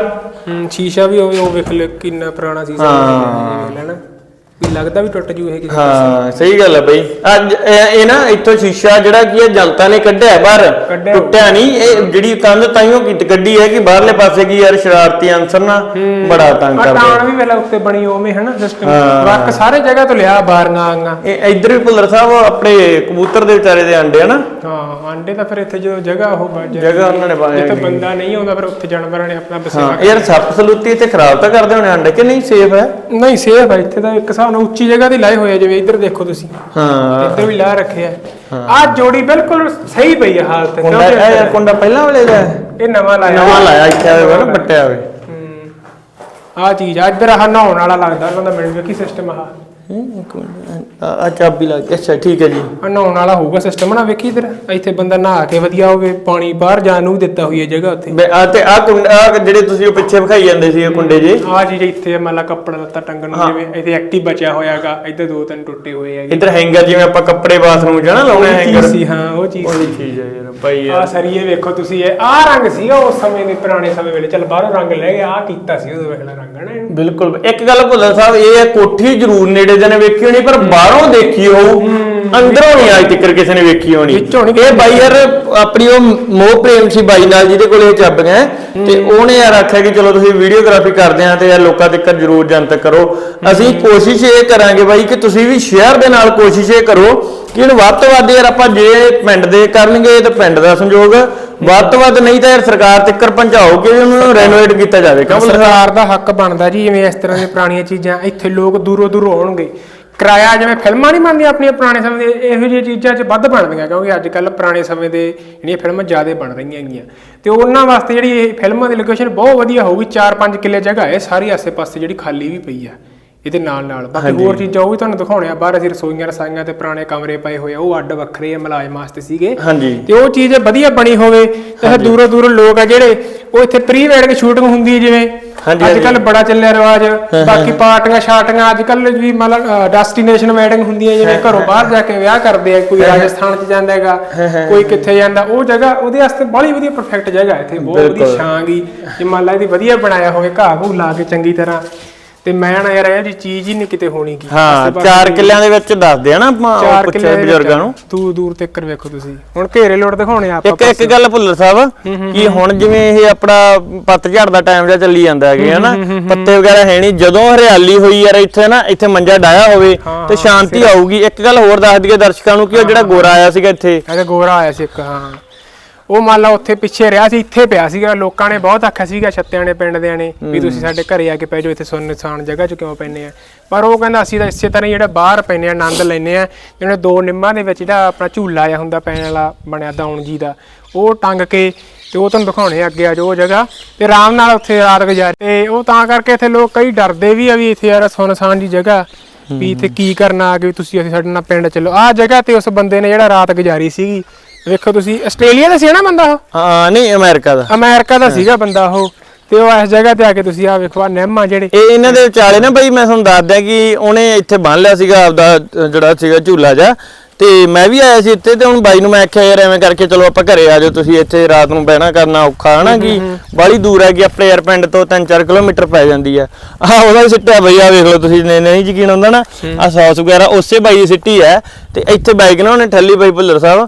Speaker 1: ਹੂੰ ਸ਼ੀਸ਼ਾ ਵੀ ਹੋਵੇ ਉਹ ਵੇਖ ਲੈ ਕਿੰਨਾ ਪੁਰਾਣਾ ਸ਼ੀਸ਼ਾ।
Speaker 2: ਹਾਂ।
Speaker 1: ਹੈ ਨਾ ਵੀ ਲੱਗਦਾ ਵੀ ਟੁੱਟ ਜੂ ਇਹ ਕਿਸੇ
Speaker 2: ਹਾਂ ਸਹੀ ਗੱਲ ਹੈ ਬਈ। ਅੱਜ ਇਹ ਇਹ ਨਾ ਇੱਥੋਂ ਸ਼ੀਸ਼ਾ ਜਿਹੜਾ ਕੀ ਹੈ ਜਨਤਾ ਨੇ ਕੱਢਿਆ ਬਾਹਰ।
Speaker 1: ਕੱਢਿਆ।
Speaker 2: ਟੁੱਟਿਆ ਨਹੀਂ ਇਹ ਜਿਹੜੀ ਕੰਧ ਤਾਈਓ ਕੀਤੀ ਕੱਢੀ ਹੈ ਕਿ ਬਾਹਰਲੇ ਪਾਸੇ ਕੀ ਯਾਰ ਸ਼ਰਾਰਤੀ ਅਨਸਰ ਨਾ ਬੜਾ ਤੰਗ
Speaker 1: ਆ
Speaker 2: ਕਰਦੇ।
Speaker 1: ਟਾਣ ਵੀ ਵੇਲਾ ਉੱਤੇ ਬਣੀ ਉਵੇਂ ਹੈ ਨਾ ਸਿਸਟਮ
Speaker 2: ਹਾਂ।
Speaker 1: ਵਰਕ ਸਾਰੇ ਜਗ੍ਹਾ ਤੋਂ ਲਿਆ ਬਾਰੀਆਂ ਆਂਗਾ।
Speaker 2: ਇਹ ਇੱਧਰ ਵੀ ਭੁੱਲਰ ਸਾਹਿਬ ਆਪਣੇ ਕਬੂਤਰ ਦੇ ਵਿਚਾਰੇ ਦੇ ਅੰਡੇ ਹਨਾ।
Speaker 1: ਹਾਂ ਆਂਡੇ ਤਾਂ ਫਿਰ ਇੱਥੇ ਜਦੋਂ ਜਗ੍ਹਾ ਉਹ ਬਣ ਜਾਂਦੀ
Speaker 2: ਜਗ੍ਹਾ ਉਹਨਾਂ ਨੇ ਪਾਇਆ
Speaker 1: ਜਿੱਥੇ ਬੰਦਾ ਨਹੀਂ ਆਉਂਦਾ ਫਿਰ ਉੱਥੇ ਜਾਨਵਰਾਂ ਨੇ ਆਪਣਾ
Speaker 2: ਹਾਂ
Speaker 1: ਬਸੇਰਾ
Speaker 2: ਯਾਰ ਸੱਪ ਸਲੂਤੀ ਇੱਥੇ ਖਰਾਬ ਤਾਂ ਕਰਦੇ ਹੋਣੇ ਅੰਡੇ ਕਿ ਨਹੀਂ? ਸੇਫ ਹੈ?
Speaker 1: ਨਹੀਂ ਸੇਫ ਹੈ। ਇੱਥੇ ਤਾਂ ਇੱਕ ਹਿਸਾਬ ਨਾਲ ਉੱਚੀ ਜਗ੍ਹਾ ਤੇ ਲਾਏ ਹੋਏ ਆ ਜਿਵੇਂ ਇੱਧਰ ਦੇਖੋ ਤੁਸੀਂ।
Speaker 2: ਹਾਂ।
Speaker 1: ਇੱਧਰ ਵੀ ਲਾ ਰੱਖਿਆ ਆ। ਜੋੜੀ ਬਿਲਕੁਲ ਸਹੀ ਪਈ ਹੈ ਹਾਲਤ
Speaker 2: ਕੁੰਡਾ ਇਹ ਕੁੰਡਾ ਪਹਿਲਾਂ ਵਾਲੇ ਦਾ?
Speaker 1: ਇਹ ਨਵਾਂ ਲਾਇਆ।
Speaker 2: ਨਵਾਂ ਲਾਇਆ ਇੱਥੇ ਆਵੇ ਨਾ ਬੱਟਿਆ ਹੋਵੇ
Speaker 1: ਆ ਚੀਜ਼ ਆ ਇੱਧਰ ਆਹ ਨਹਾਉਣ ਵਾਲਾ ਲੱਗਦਾ ਉਹਨਾਂ ਦਾ ਮਿਲ ਗਿਆ ਕੀ ਸਿਸਟਮ ਆ
Speaker 2: ਆ ਚਾਬੀ ਲੱਗ ਗਈ ਅੱਛਾ ਠੀਕ ਹੈ ਜੀ।
Speaker 1: ਆਹ ਨਹਾਉਣ ਵਾਲਾ ਹੋਊਗਾ ਸਿਸਟਮ ਨਾ ਵੇਖੀ ਇੱਧਰ। ਇੱਥੇ ਬੰਦਾ ਨਹਾ ਕੇ ਵਧੀਆ ਹੋਵੇ ਪਾਣੀ ਬਾਹਰ ਜਾਣ ਨੂੰ ਵੀ ਦਿੱਤਾ ਹੋਈ ਹੈ ਜਗ੍ਹਾ ਉੱਥੇ।
Speaker 2: ਬੇ- ਆ ਤੇ ਆ ਕੁੰਡਾ ਆਹ ਜਿਹੜੇ ਤੁਸੀਂ ਉਹ ਪਿੱਛੇ ਵਿਖਾਈ ਜਾਂਦੇ ਸੀ ਇਹ ਕੁੰਡੇ ਜੇ?
Speaker 1: ਆ ਚੀਜ਼ ਇੱਥੇ ਮੰਨ ਲਾ ਕੱਪੜਾ ਲੱਤਾ ਟੰਗਣ ਨੂੰ ਜਿਵੇਂ ਇੱਥੇ ਐਕਟਿਵ ਬਚਿਆ ਹੋਇਆਗਾ ਇੱਧਰ ਦੋ ਤਿੰਨ ਟੁੱਟੇ ਹੋਏ ਹੈਗੇ
Speaker 2: ਇੱਧਰ ਹੈਂਗਰ ਜਿਵੇਂ ਆਪਾਂ ਕੱਪੜੇ ਬਾਥਰੂਮ ਚ ਨਾ ਲਾਉਣੇ
Speaker 1: ਉਹ
Speaker 2: ਹੈਂਗਰ
Speaker 1: ਚੀਜ਼ ਸੀ ਹਾਂ ਉਹ ਚੀਜ਼ ਸੀ।
Speaker 2: ਚੀਜ਼ ਹੈ ਯਾਰ ਭਾਈ
Speaker 1: ਆ ਸਰੀਏ ਵੇਖੋ ਤੁਸੀਂ ਇਹ ਆ ਰੰਗ ਸੀਗਾ ਉਸ ਸਮੇਂ ਦੇ ਪੁਰਾਣੇ ਸਮੇਂ ਵੇਲੇ। ਚਲ ਬਾਹਰੋਂ ਰੰਗ ਲੈ ਗਿਆ ਆ ਕੀਤਾ ਸੀ ਉਦੋਂ ਵੇਖਣਾ ਰੰਗ ਨਾ ਇਹਨੂੰ।
Speaker 2: ਬਿਲਕੁਲ। ਇੱਕ ਗੱਲ ਭੁੱਲਰ ਸਾਹਿਬ ਇਹ ਹੈ ਕੋਠੀ ਜ਼ਰੂਰ ਨੇੜੇ ਦੇ ਨੇ ਵੇਖੀ ਹੋਣੀ ਪਰ ਬਾਹਰੋਂ ਦੇਖੀ ਹੋਊ ਅੰਦਰੋਂ ਨਹੀਂ ਅੱਜ ਤੱਕ ਕਿਸੇ ਨੇ ਵੇਖੀ ਹੋਣੀ। ਇਹ ਬਾਈ ਯਾਰ ਆਪਣੀ ਉਹ ਮੋਹ ਪ੍ਰੇਮ ਸੀ ਬਾਈ ਨਾਲ ਜਿਹਦੇ ਕੋਲ ਇਹ ਚਾਬੀਆਂ ਤੇ ਉਹਨੇ ਯਾਰ ਆਖਿਆ ਕਿ ਚਲੋ ਤੁਸੀਂ ਵੀਡੀਓਗ੍ਰਾਫੀ ਕਰਦੇ ਆ ਤੇ ਯਾਰ ਲੋਕਾਂ ਤੱਕ ਜ਼ਰੂਰ ਜਨਤਕ ਕਰੋ। ਅਸੀਂ ਕੋਸ਼ਿਸ਼ ਇਹ ਕਰਾਂਗੇ ਬਾਈ ਕਿ ਤੁਸੀਂ ਵੀ ਸ਼ੇਅਰ ਦੇ ਨਾਲ ਕੋਸ਼ਿਸ਼ ਇਹ ਕਰੋ ਕਿ ਇਹਨੂੰ ਵੱਧ ਤੋਂ ਵੱਧ ਯਾਰ ਆਪਾਂ ਜੇ ਪਿੰਡ ਦੇ ਕਰਨਗੇ ਤਾਂ ਪਿੰਡ ਦਾ ਸੰਯੋਗ ਵੱਧ ਤੋਂ ਵੱਧ ਨਹੀਂ ਤਾਂ ਯਾਰ ਸਰਕਾਰ ਤੱਕ ਪਹੁੰਚਾਓ ਕਿ ਉਹਨੂੰ ਰੈਨੋਵੇਟ ਕੀਤਾ ਜਾਵੇ ਕਿਉਂ?
Speaker 1: ਸਰਕਾਰ ਦਾ ਹੱਕ ਬਣਦਾ ਜੀ ਜਿਵੇਂ ਇਸ ਤਰ੍ਹਾਂ ਦੀਆਂ ਪੁਰਾਣੀਆਂ ਚੀਜ਼ਾਂ ਇੱਥੇ ਲੋਕ ਦੂਰੋਂ ਦੂਰੋਂ ਆਉਣਗੇ ਕਿਰਾਇਆ ਜਿਵੇਂ ਫਿਲਮਾਂ ਨਹੀਂ ਬਣਦੀਆਂ ਆਪਣੀਆਂ ਪੁਰਾਣੇ ਸਮੇਂ ਦੇ ਇਹੋ ਜਿਹੀਆਂ ਚੀਜ਼ਾਂ 'ਚ ਵੱਧ ਬਣਦੀਆਂ ਕਿਉਂਕਿ ਅੱਜ ਕੱਲ ਪੁਰਾਣੇ ਸਮੇਂ ਦੇ ਜਿਹੜੀਆਂ ਫਿਲਮਾਂ ਜ਼ਿਆਦਾ ਬਣ ਰਹੀਆਂ ਹੈਗੀਆਂ ਤੇ ਉਹਨਾਂ ਵਾਸਤੇ ਜਿਹੜੀ ਇਹ ਫਿਲਮਾਂ ਦੀ ਲੋਕੇਸ਼ਨ ਬਹੁਤ ਵਧੀਆ ਹੋਊਗੀ 4-5 ਕਿੱਲੇ ਜਗ੍ਹਾ ਹੈ ਸਾਰੀ ਆਸੇ-ਪਾਸੇ ਜਿਹੜੀ ਖਾਲੀ ਵੀ ਪਈ ਆ ਇਹਦੇ ਨਾਲ ਨਾਲ। ਬਾਕੀ ਹੋਰ ਚੀਜ਼ਾਂ ਉਹ ਵੀ ਤੁਹਾਨੂੰ ਦਿਖਾਉਣੇ ਆ। ਬਾਹਰ ਅਸੀਂ ਰਸੋਈਆਂ ਰਸਾਈਆਂ ਤੇ ਪੁਰਾਣੇ ਕਮਰੇ ਪਏ ਹੋਏ ਆ ਉਹ ਅੱਡ ਵੱਖਰੇ ਆ ਮੁਲਾਜ਼ਮ ਵਾਸਤੇ ਸੀਗੇ। ਤੇ ਉਹ ਚੀਜ਼ ਵਧੀਆ ਬਣੀ ਹੋਵੇ ਤੇ ਫਿਰ ਦੂਰੋਂ ਦੂਰੋਂ ਲੋਕ ਆ ਜਿਹੜੇ ਉਹ ਇੱਥੇ ਪ੍ਰੀ ਵੈਡਿੰਗ ਸ਼ੂਟਿੰਗ ਹੁੰਦੀ ਹੈ ਜਿਵੇਂ। ਅੱਜ ਕੱਲ ਬੜਾ ਚੱਲਿਆ ਰਿਵਾਜ। ਬਾਕੀ ਪਾਰਟੀਆਂ ਸ਼ਾਰਟੀਆਂ ਅੱਜ ਕੱਲ ਵੀ ਮਤਲਬ ਡੈਸਟੀਨੇਸ਼ਨ ਵੈਡਿੰਗ ਹੁੰਦੀ ਹੈ ਜਿਵੇਂ ਘਰੋਂ ਬਾਹਰ ਜਾ ਕੇ ਵਿਆਹ ਕਰਦੇ ਆ ਕੋਈ ਰਾਜਸਥਾਨ ਚ ਜਾਂਦਾ ਹੈਗਾ ਕੋਈ ਕਿੱਥੇ ਜਾਂਦਾ ਉਹ ਜਗ੍ਹਾ ਉਹਦੇ ਵਾਸਤੇ ਬੜੀ ਵਧੀਆ ਪਰਫੈਕਟ ਜਗ੍ਹਾ ਇੱਥੇ। ਬਹੁਤ ਵਧੀਆ। ਛਾਂ ਗੀ ਜੇ ਮੰਨ ਲਾ ਇਹਦੀ ਵਧੀਆ ਬਣਾਇਆ ਹੋਵੇ ਘਾਹ ਘੂ ਲਾ ਕੇ ਚੰਗੀ ਤਰ੍ਹਾਂ। ਤੇ ਮੈਂ ਨਾ ਯਾਰ ਇਹ ਜੀ ਚੀਜ਼ ਹੀ ਨਹੀਂ ਕਿਤੇ ਹੋਣੀ ਕੀ
Speaker 2: ਹਾਂ ਚਾਰ ਕਿੱਲਿਆਂ ਦੇ ਵਿੱਚ ਦੱਸਦੇ ਆ ਨਾ ਆਪਾਂ ਉਹ
Speaker 1: ਚਾਰ
Speaker 2: ਪੁੱਛਿਆ
Speaker 1: ਕਿੱਲੇ
Speaker 2: ਬਜ਼ੁਰਗਾਂ ਨੂੰ।
Speaker 1: ਦੂਰ ਦੂਰ ਤੱਕ ਵੇਖੋ ਤੁਸੀਂ। ਹੁਣ ਘੇਰੇ ਲੋੜ ਦਿਖਾਉਣੇ ਆ ਆਪਾਂ
Speaker 2: ਇੱਕ ਇੱਕ ਗੱਲ ਭੁੱਲਰ ਸਾਹਿਬ ਕਿ ਹੁਣ ਜਿਵੇਂ ਇਹ ਆਪਣਾ ਪੱਤਝੜ ਦਾ ਟਾਈਮ ਜਿਹਾ ਚੱਲੀ ਜਾਂਦਾ ਹੈਗੇ ਹਨਾ? ਪੱਤੇ ਵਗੈਰਾ ਹੈ ਨਹੀਂ ਜਦੋਂ ਹਰਿਆਲੀ ਹੋਈ ਯਾਰ ਇੱਥੇ ਨਾ ਇੱਥੇ ਮੰਜਾ ਡਾਇਆ ਹੋਵੇ ਤੇ ਸ਼ਾਂਤੀ ਆਊਗੀ। ਇੱਕ ਗੱਲ ਹੋਰ ਦੱਸ ਦਈਏ ਦਰਸ਼ਕਾਂ ਨੂੰ ਕਿ ਉਹ ਜਿਹੜਾ ਗੋਰਾ ਆਇਆ ਸੀਗਾ ਇੱਥੇ।
Speaker 1: ਇਹਦੇ ਗੋਰਾ ਆਇਆ ਸੀ ਇੱਕ ਹਾਂ। ਉਹ ਮੰਨ ਲਾ ਉੱਥੇ ਪਿੱਛੇ ਰਿਹਾ ਸੀ ਇੱਥੇ ਪਿਆ ਸੀਗਾ ਲੋਕਾਂ ਨੇ ਬਹੁਤ ਆਖਿਆ ਸੀਗਾ ਛੱਤਿਆਂ ਨੇ ਪਿੰਡ ਦਿਆਂ ਨੇ ਵੀ ਤੁਸੀਂ ਸਾਡੇ ਘਰੇ ਆ ਕੇ ਪੈ ਜਾਓ ਇੱਥੇ ਸੁੰਨ ਨਿਸ਼ਾਨ ਜਗ੍ਹਾ 'ਚ ਕਿਉਂ ਪੈਨੇ ਆ? ਪਰ ਉਹ ਕਹਿੰਦਾ ਅਸੀਂ ਤਾਂ ਇਸੇ ਤਰ੍ਹਾਂ ਹੀ ਜਿਹੜਾ ਬਾਹਰ ਪੈਨੇ ਆ ਆਨੰਦ ਲੈਨੇ ਆ ਜਿਹੜੇ ਦੋ ਨਿੰਮਾਂ ਦੇ ਵਿੱਚ ਜਿਹੜਾ ਆਪਣਾ ਝੂਲਾ ਆ ਹੁੰਦਾ ਪੈਣ ਵਾਲਾ ਬਣਿਆ ਦੌਣ ਜੀ ਦਾ ਉਹ ਟੰਗ ਕੇ ਤੇ ਉਹ ਤੁਹਾਨੂੰ ਦਿਖਾਉਣੇ ਆ ਅੱਗੇ ਆ ਜੋ ਉਹ ਜਗ੍ਹਾ ਤੇ ਆਰਾਮ ਨਾਲ ਉੱਥੇ ਰਾਤ ਗੁਜ਼ਾਰੇ। ਤੇ ਉਹ ਤਾਂ ਕਰਕੇ ਇੱਥੇ ਲੋਕ ਕਈ ਡਰਦੇ ਵੀ ਆ ਵੀ ਇੱਥੇ ਯਾਰ ਸੁਨਸਾਨ ਜੀ ਜਗ੍ਹਾ ਵੀ ਇੱਥੇ ਕੀ ਕਰਨਾ ਆ ਕੇ ਵੀ ਤੁਸੀਂ ਅਸੀਂ ਸਾਡੇ ਨਾਲ ਪਿੰਡ ਚੱਲੋ। ਆਹ ਜਗ੍ਹਾ ਤੇ ਉਸ ਬੰਦੇ ਨੇ ਜਿਹੜਾ ਰਾਤ ਗੁਜ਼ਾਰੀ ਸੀਗੀ ਵੇਖੋ ਤੁਸੀਂ ਆਸਟ੍ਰੇਲੀਆ ਦਾ ਸੀ ਨਾ ਬੰਦਾ ਉਹ?
Speaker 2: ਹਾਂ ਨਹੀਂ ਅਮਰੀਕਾ ਦਾ।
Speaker 1: ਅਮਰੀਕਾ ਦਾ ਸੀਗਾ ਬੰਦਾ ਉਹ। ਤੇ ਉਹ ਇਸ ਜਗ੍ਹਾ ਤੇ ਆ ਕੇ ਤੁਸੀਂ ਆ ਵੇਖੋ ਆ ਨਿੰਮ ਆ ਜਿਹੜੇ।
Speaker 2: ਇਹ ਇਹਨਾਂ ਦੇ ਵਿਚਾਲੇ ਨਾ ਬਈ ਮੈਂ ਤੁਹਾਨੂੰ ਦੱਸ ਦਿਆਂ ਕਿ ਉਹਨੇ ਇੱਥੇ ਬੰਨ ਲਿਆ ਸੀਗਾ ਆਪਦਾ ਜਿਹੜਾ ਸੀਗਾ ਝੂਲਾ ਜਾ ਤੇ ਮੈਂ ਵੀ ਆਇਆ ਸੀ ਇੱਥੇ ਤੇ ਹੁਣ ਬਾਈ ਨੂੰ ਮੈਂ ਆਖਿਆ ਯਾਰ ਐਵੇਂ ਕਰਕੇ ਚਲੋ ਆਪਾਂ ਘਰੇ ਆ ਜਾਓ ਤੁਸੀਂ ਇੱਥੇ ਰਾਤ ਨੂੰ ਬਹਿਣਾ ਕਰਨਾ ਔਖਾ ਹਨਾ ਕਿ? ਬਾਲੀ ਦੂਰ ਹੈ ਕਿ ਆਪਣੇ ਯਾਰ ਪਿੰਡ ਤੋਂ 3-4 ਕਿਲੋਮੀਟਰ ਪੈ ਜਾਂਦੀ ਆ। ਆਹ ਉਹਦਾ ਹੀ ਸਿੱਟਿਆ ਬਈ ਆ ਵੇਖ ਲਓ ਤੁਸੀਂ ਨਹੀਂ ਨਹੀਂ ਯਕੀਨ ਹੁੰਦਾ ਨਾ। ਆ ਸੌਸ ਵਗੈਰਾ ਉਸੇ ਬਾਈ ਦੀ ਸਿੱਟੀ ਹੈ ਤੇ ਇੱਥੇ ਬਾਈਕ ਨਾ ਉਹਨੇ ਠੱਲੀ ਬਾਈ ਭੁੱਲਰ ਸਾਹਿਬ।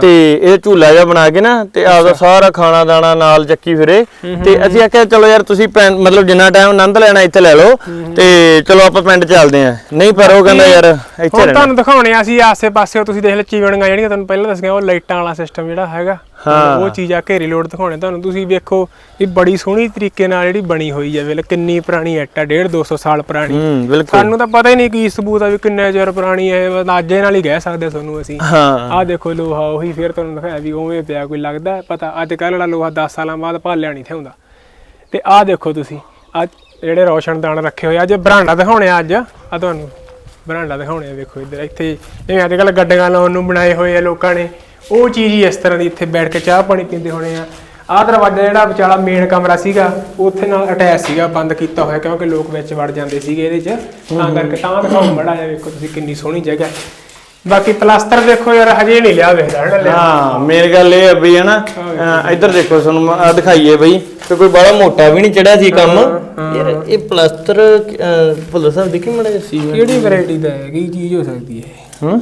Speaker 2: ਤੇ ਇਹ ਝੂਲਾ ਜਿਹਾ ਬਣਾ ਕੇ ਨਾ ਤੇ ਆਪਦਾ ਸਾਰਾ ਖਾਣਾ ਦਾਣਾ ਨਾਲ ਚੱਕੀ ਫਿਰੇ। ਤੇ ਅਸੀਂ ਆਖਿਆ ਚਲੋ ਯਾਰ ਤੁਸੀਂ ਮਤਲਬ ਜਿੰਨਾ ਟਾਈਮ ਆਨੰਦ ਲੈਣਾ ਇੱਥੇ ਲੈ ਲਓ। ਤੇ ਚਲੋ ਆਪਾਂ ਪਿੰਡ ਚੱਲਦੇ ਆਂ। ਨਹੀਂ ਪਰ ਉਹ ਕਹਿੰਦਾ ਯਾਰ ਇੱਥੇ
Speaker 1: ਹੁਣ
Speaker 2: ਰਹਿਣਾ।
Speaker 1: ਤੁਹਾਨੂੰ ਦਿਖਾਉਣੇ ਆ ਅਸੀਂ ਆਸੇ-ਪਾਸੇ ਤੁਸੀਂ ਦੇਖ ਲਓ ਚੀਵਣੀਆਂ ਜਿਹੜੀਆਂ ਤੁਹਾਨੂੰ ਪਹਿਲਾਂ ਦੱਸੀਆਂ ਉਹ ਲਾਈਟਾਂ ਵਾਲਾ ਸਿਸਟਮ ਜਿਹੜਾ ਹੈਗਾ
Speaker 2: ਹਾਂ।
Speaker 1: ਉਹ ਚੀਜ਼ ਆ ਘੇਰੀ ਲੋਡ ਦਿਖਾਉਣੇ ਤੁਹਾਨੂੰ ਤੁਸੀਂ ਵੇਖੋ ਇਹ ਬੜੀ ਸੋਹਣੀ ਤਰੀਕੇ ਨਾਲ ਜਿਹੜੀ ਬਣੀ ਹੋਈ ਹੈ ਵੇਲੇ ਕਿੰਨੀ ਪੁਰਾਣੀ ਇੱਟ ਆ 1.5 200 ਸਾਲ ਪੁਰਾਣੀ।
Speaker 2: ਹੂੰ
Speaker 1: ਸਾਨੂੰ ਤਾਂ ਪਤਾ ਹੀ ਨਹੀਂ ਕੀ ਸਬੂਤ ਆ ਵੀ ਕਿੰਨੇ ਚਿਰ ਪੁਰਾਣੀ ਹੈ ਅੰਦਾਜ਼ੇ ਨਾਲ ਹੀ ਕਹਿ ਸਕਦੇ ਤੁਹਾਨੂੰ ਅਸੀਂ।
Speaker 2: ਹਾਂ।
Speaker 1: ਆਹ ਦੇਖੋ ਲੋਹਾ ਉਹੀ ਫਿਰ ਤੁਹਾਨੂੰ ਦਿਖਾਇਆ ਵੀ ਉਵੇਂ ਪਿਆ ਕੋਈ ਲੱਗਦਾ ਹੈ ਪਤਾ ਅੱਜ ਕੱਲ੍ਹ ਵਾਲਾ ਲੋਹਾ 10 ਸਾਲਾਂ ਬਾਅਦ ਭਾਲਿਆ ਨਹੀਂ ਥਿਆਉਂਦਾ ਤੇ ਆਹ ਦੇਖੋ ਤੁਸੀਂ ਆ ਜਿਹੜੇ ਰੋਸ਼ਨਦਾਨ ਰੱਖੇ ਹੋਏ ਆ, ਅੱਜ ਬਰਾਂਡਾ ਦਿਖਾਉਣੇ ਆ ਅੱਜ ਆ ਤੁਹਾਨੂੰ। ਬਰਾਂਡਾ ਦਿਖਾਉਣੇ ਆ ਵੇਖੋ ਇੱਧਰ ਇੱਥੇ ਜਿਵੇਂ ਅੱਜ ਕੱਲ੍ਹ ਗੱਡੀਆਂ ਲਾਉਣ ਨੂੰ ਬਣਾਏ ਹੋਏ ਆ ਲੋਕਾਂ ਨੇ ਉਹ ਚੀਜ਼ ਹੀ ਇਸ ਤਰ੍ਹਾਂ ਦੀ ਇੱਥੇ ਬੈਠ ਕੇ ਚਾਹ ਪਾਣੀ ਪੀਂਦੇ ਹੋਣੇ ਆ। ਆਹ ਦਰਵਾਜ਼ਾ ਜਿਹੜਾ ਵਿਚਾਲਾ ਮੇਨ ਕਮਰਾ ਸੀਗਾ ਉੱਥੇ ਨਾਲ ਅਟੈਚ ਸੀਗਾ ਬੰਦ ਕੀਤਾ ਹੋਇਆ ਕਿਉਂਕਿ ਲੋਕ ਵਿੱਚ ਵੜ ਜਾਂਦੇ ਸੀਗੇ ਇਹਦੇ 'ਚ। ਤਾਂ ਕਰਕੇ ਤਾਂ ਦਿਖਾਉਂ ਬੜਾ ਜਿਹਾ ਵੇਖੋ ਤੁਸੀਂ ਕਿੰਨੀ ਸੋਹਣੀ ਜਗ੍ਹਾ। ਬਾਕੀ ਪਲਾਸਟਰ ਦੇਖੋ ਯਾਰ ਹਜੇ ਨਹੀਂ ਲਿਆ ਵੇਖਦਾ ਲਿਆ।
Speaker 2: ਹਾਂ ਮੇਰੀ ਗੱਲ ਇਹ ਹੈ ਬਈ ਹਨਾ ਅਹ ਇੱਧਰ ਦੇਖੋ ਤੁਹਾਨੂੰ ਆਹ ਦਿਖਾਈਏ ਬਈ ਤੇ ਕੋਈ ਬੜਾ ਮੋਟਾ ਵੀ ਨਹੀਂ ਚੜਿਆ ਸੀ ਕੰਮ। ਯਾਰ ਇਹ ਪਲਸਤਰ ਭੁੱਲਰ ਸਾਹਿਬ ਦੇਖੀ ਮੜਾ ਸੀ
Speaker 1: ਕਿਹੜੀ ਵੈਰਾਈਟੀ ਦਾ ਹੈ? ਕੀ ਚੀਜ਼ ਹੋ ਸਕਦੀ ਹੈ?
Speaker 2: ਹੂੰ?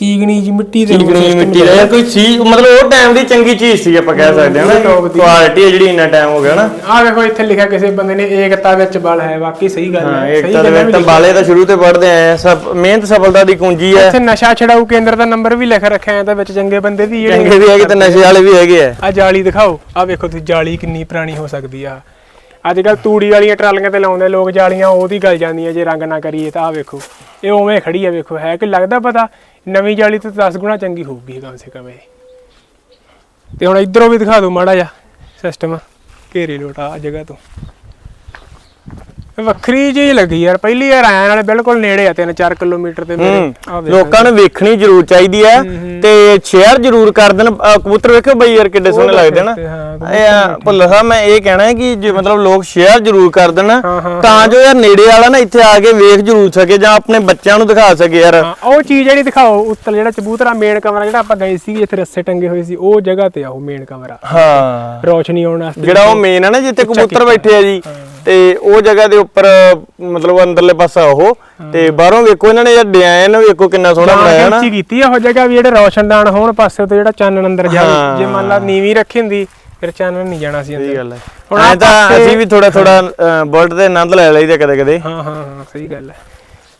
Speaker 1: ਚੀਕਣੀ ਜੀ ਮਿੱਟੀ ਦੇ
Speaker 2: ਚੀਕਣੀ ਮਿੱਟੀ ਦਾ। ਯਾਰ ਕੋਈ ਚੀਜ਼ ਮਤਲਬ ਉਹ ਟਾਈਮ ਦੀ ਚੰਗੀ ਚੀਜ਼ ਸੀ ਆਪਾਂ ਕਹਿ ਸਕਦੇ ਹਾਂ ਨਾ।
Speaker 1: top ਦੀ।
Speaker 2: ਕੁਆਲਿਟੀ ਹੈ ਜਿਹੜੀ ਇੰਨਾ ਟਾਈਮ ਹੋ ਗਿਆ ਨਾ।
Speaker 1: ਆ ਵੇਖੋ ਇੱਥੇ ਲਿਖਿਆ ਕਿਸੇ ਬੰਦੇ ਨੇ ਏਕਤਾ ਵਿੱਚ ਬਲ ਹੈ ਵਾਕਈ ਸਹੀ ਗੱਲ
Speaker 2: ਹਾਂ
Speaker 1: ਸਹੀ
Speaker 2: ਤਾਂ
Speaker 1: ਗੱਲ
Speaker 2: ਦੇ ਵਿੱਚ ਤਾਂ ਬਾਲੇ ਤਾਂ ਸ਼ੁਰੂ ਤੇ ਪੜਦੇ ਆਏ ਆ ਸਭ ਮਿਹਨਤ ਸਫਲਤਾ ਦੀ ਕੁੰਜੀ ਹੈ।
Speaker 1: ਇੱਥੇ ਨਸ਼ਾ ਛਡਾਊ ਕੇਂਦਰ ਦਾ ਨੰਬਰ ਵੀ ਲਿਖ ਰੱਖਿਆ ਹੈ ਤਾਂ ਵਿੱਚ ਚੰਗੇ ਬੰਦੇ ਦੀ
Speaker 2: ਚੰਗੇ ਵੀ ਹੈਗੇ ਤੇ ਨਸ਼ੇ ਵਾਲੇ ਵੀ ਹੈਗੇ ਆ।
Speaker 1: ਆ ਜਾਲੀ ਦਿਖਾਓ ਆ ਵੇਖੋ ਤੁਸੀਂ ਜਾਲੀ ਕਿੰਨੀ ਪੁਰਾਣੀ ਹੋ ਸਕਦੀ ਆ। ਅੱਜ ਕੱਲ ਤੂੜੀ ਵਾਲੀਆਂ ਟਰਾਲੀਆਂ ਤੇ ਲਾਉਂਦੇ ਲੋਕ ਜਾਲੀਆਂ ਉਹਦੀ ਗਲ ਜਾਂਦੀਆਂ ਜੇ ਰੰਗ ਨਾ ਕਰੀਏ ਤਾਂ ਆ ਵੇਖੋ। ਇਹ ਉਵੇਂ ਖੜੀ ਆ ਵੇਖੋ, ਹੈ ਕਿ ਲੱਗਦਾ ਪਤਾ ਨਵੀਂ ਜਾਲੀ ਤੋਂ 10 ਗੁਣਾ ਚੰਗੀ ਹੋਊਗੀ ਕਮ ਸੇ ਕਮ ਇਹ। ਤੇ ਹੁਣ ਇਧਰੋਂ ਵੀ ਦਿਖਾ ਦਿਓ ਮਾੜਾ ਜਿਹਾ ਸਿਸਟਮ ਘੇਰੇ ਲੋਟਾ ਆ ਜਗ੍ਹਾ ਤੋਂ। ਵੱਖਰੀ ਜਿਹੀ ਲੱਗੀ ਯਾਰ ਪਹਿਲੀ ਵਾਰ ਆਇਆ ਨਾਲੇ ਬਿਲਕੁਲ ਨੇੜੇ ਆ 3-4 ਕਿਲੋਮੀਟਰ ਤੇ ਮੇਰੇ ਆ
Speaker 2: ਲੋਕਾਂ ਨੂੰ ਵੇਖਣੀ ਜ਼ਰੂਰ ਚਾਹੀਦੀ ਹੈ ਤੇ ਸ਼ੇਅਰ ਜ਼ਰੂਰ ਕਰ ਦੇਣ। ਅਹ ਕਬੂਤਰ ਵੇਖੋ ਬਈ ਯਾਰ ਕਿੱਡੇ ਸੋਹਣੇ ਲੱਗਦੇ ਨਾ। ਇਹ ਆ, ਭੁੱਲਰ ਸਾਹਿਬ ਮੈਂ ਇਹ ਕਹਿਣਾ ਹੈ ਕਿ ਜੇ ਮਤਲਬ ਲੋਕ ਸ਼ੇਅਰ ਜ਼ਰੂਰ ਕਰ ਦੇਣ
Speaker 1: ਹਾਂ,
Speaker 2: ਤਾਂ ਜੋ ਯਾਰ ਨੇੜੇ ਵਾਲਾ ਨਾ ਇੱਥੇ ਆ ਕੇ ਵੇਖ ਜ਼ਰੂਰ ਸਕੇ ਜਾਂ ਆਪਣੇ ਬੱਚਿਆਂ ਨੂੰ ਦਿਖਾ ਸਕੇ ਯਾਰ।
Speaker 1: ਹਾਂ ਉਹ ਚੀਜ਼ ਜਿਹੜੀ ਦਿਖਾਓ ਉੱਤਰ ਜਿਹੜਾ ਚਬੂਤਰਾ ਮੇਨ ਕਮਰਾ ਜਿਹੜਾ ਆਪਾਂ ਗਏ ਸੀ ਇੱਥੇ ਰੱਸੇ ਟੰਗੇ ਹੋਏ ਸੀ ਉਹ ਜਗ੍ਹਾ ਤੇ ਆ ਉਹ ਮੇਨ ਕਮਰਾ।
Speaker 2: ਹਾਂ।
Speaker 1: ਰੋਸ਼ਨੀ ਆਉਣ ਵਾਸਤੇ
Speaker 2: ਜਿਹੜਾ ਉਹ ਮੇਨ ਹੈ ਨਾ ਜਿੱਥੇ ਕਬੂਤਰ ਬੈਠੇ ਆ ਜੀ। ਤੇ ਉਹ ਜਗ੍ਹਾ ਦੇ ਉੱਪਰ ਮਤਲਬ ਅੰਦਰਲੇ ਪਾਸਾ ਉਹ ਤੇ ਬਾਹਰੋਂ ਵੇਖੋ ਇਹਨਾਂ ਨੇ ਜਿਹੜਾ ਡਿਜ਼ਾਈਨ ਵੇਖੋ ਕਿੰਨਾ ਸੋਹਣਾ ਬਣਾਇਆ ਨਾ।
Speaker 1: ਉੱਚੀ ਕੀਤੀ ਆ ਉਹ ਜਗ੍ਹਾ ਵੀ ਜਿਹੜੇ ਰੋਸ਼ਨਦਾਨ ਹੋਣ ਪਾਸੇ ਤੋਂ ਜਿਹੜਾ ਚਾਨਣ ਅੰਦਰ। ਜਾਵੇ। ਜੇ ਮੰਨ ਲਾ ਨੀਵੀਂ ਰੱਖੀ ਹੁੰਦੀ ਫਿਰ ਚਾਨਣ ਨਹੀਂ ਜਾਣਾ ਸੀ
Speaker 2: ਸਹੀ
Speaker 1: ਅੰਦਰ।
Speaker 2: ਗੱਲ ਹੈ।
Speaker 1: ਹੁਣ
Speaker 2: ਐਂ ਤਾਂ ਅਸੀਂ ਵੀ ਥੋੜਾ ਥੋੜਾ ਬਰਡ ਦੇ ਆਨੰਦ ਲੈ ਲਈਦਾ ਕਦੇ ਕਦੇ।
Speaker 1: ਹਾਂ ਹਾਂ ਹਾਂ ਸਹੀ ਗੱਲ ਹੈ।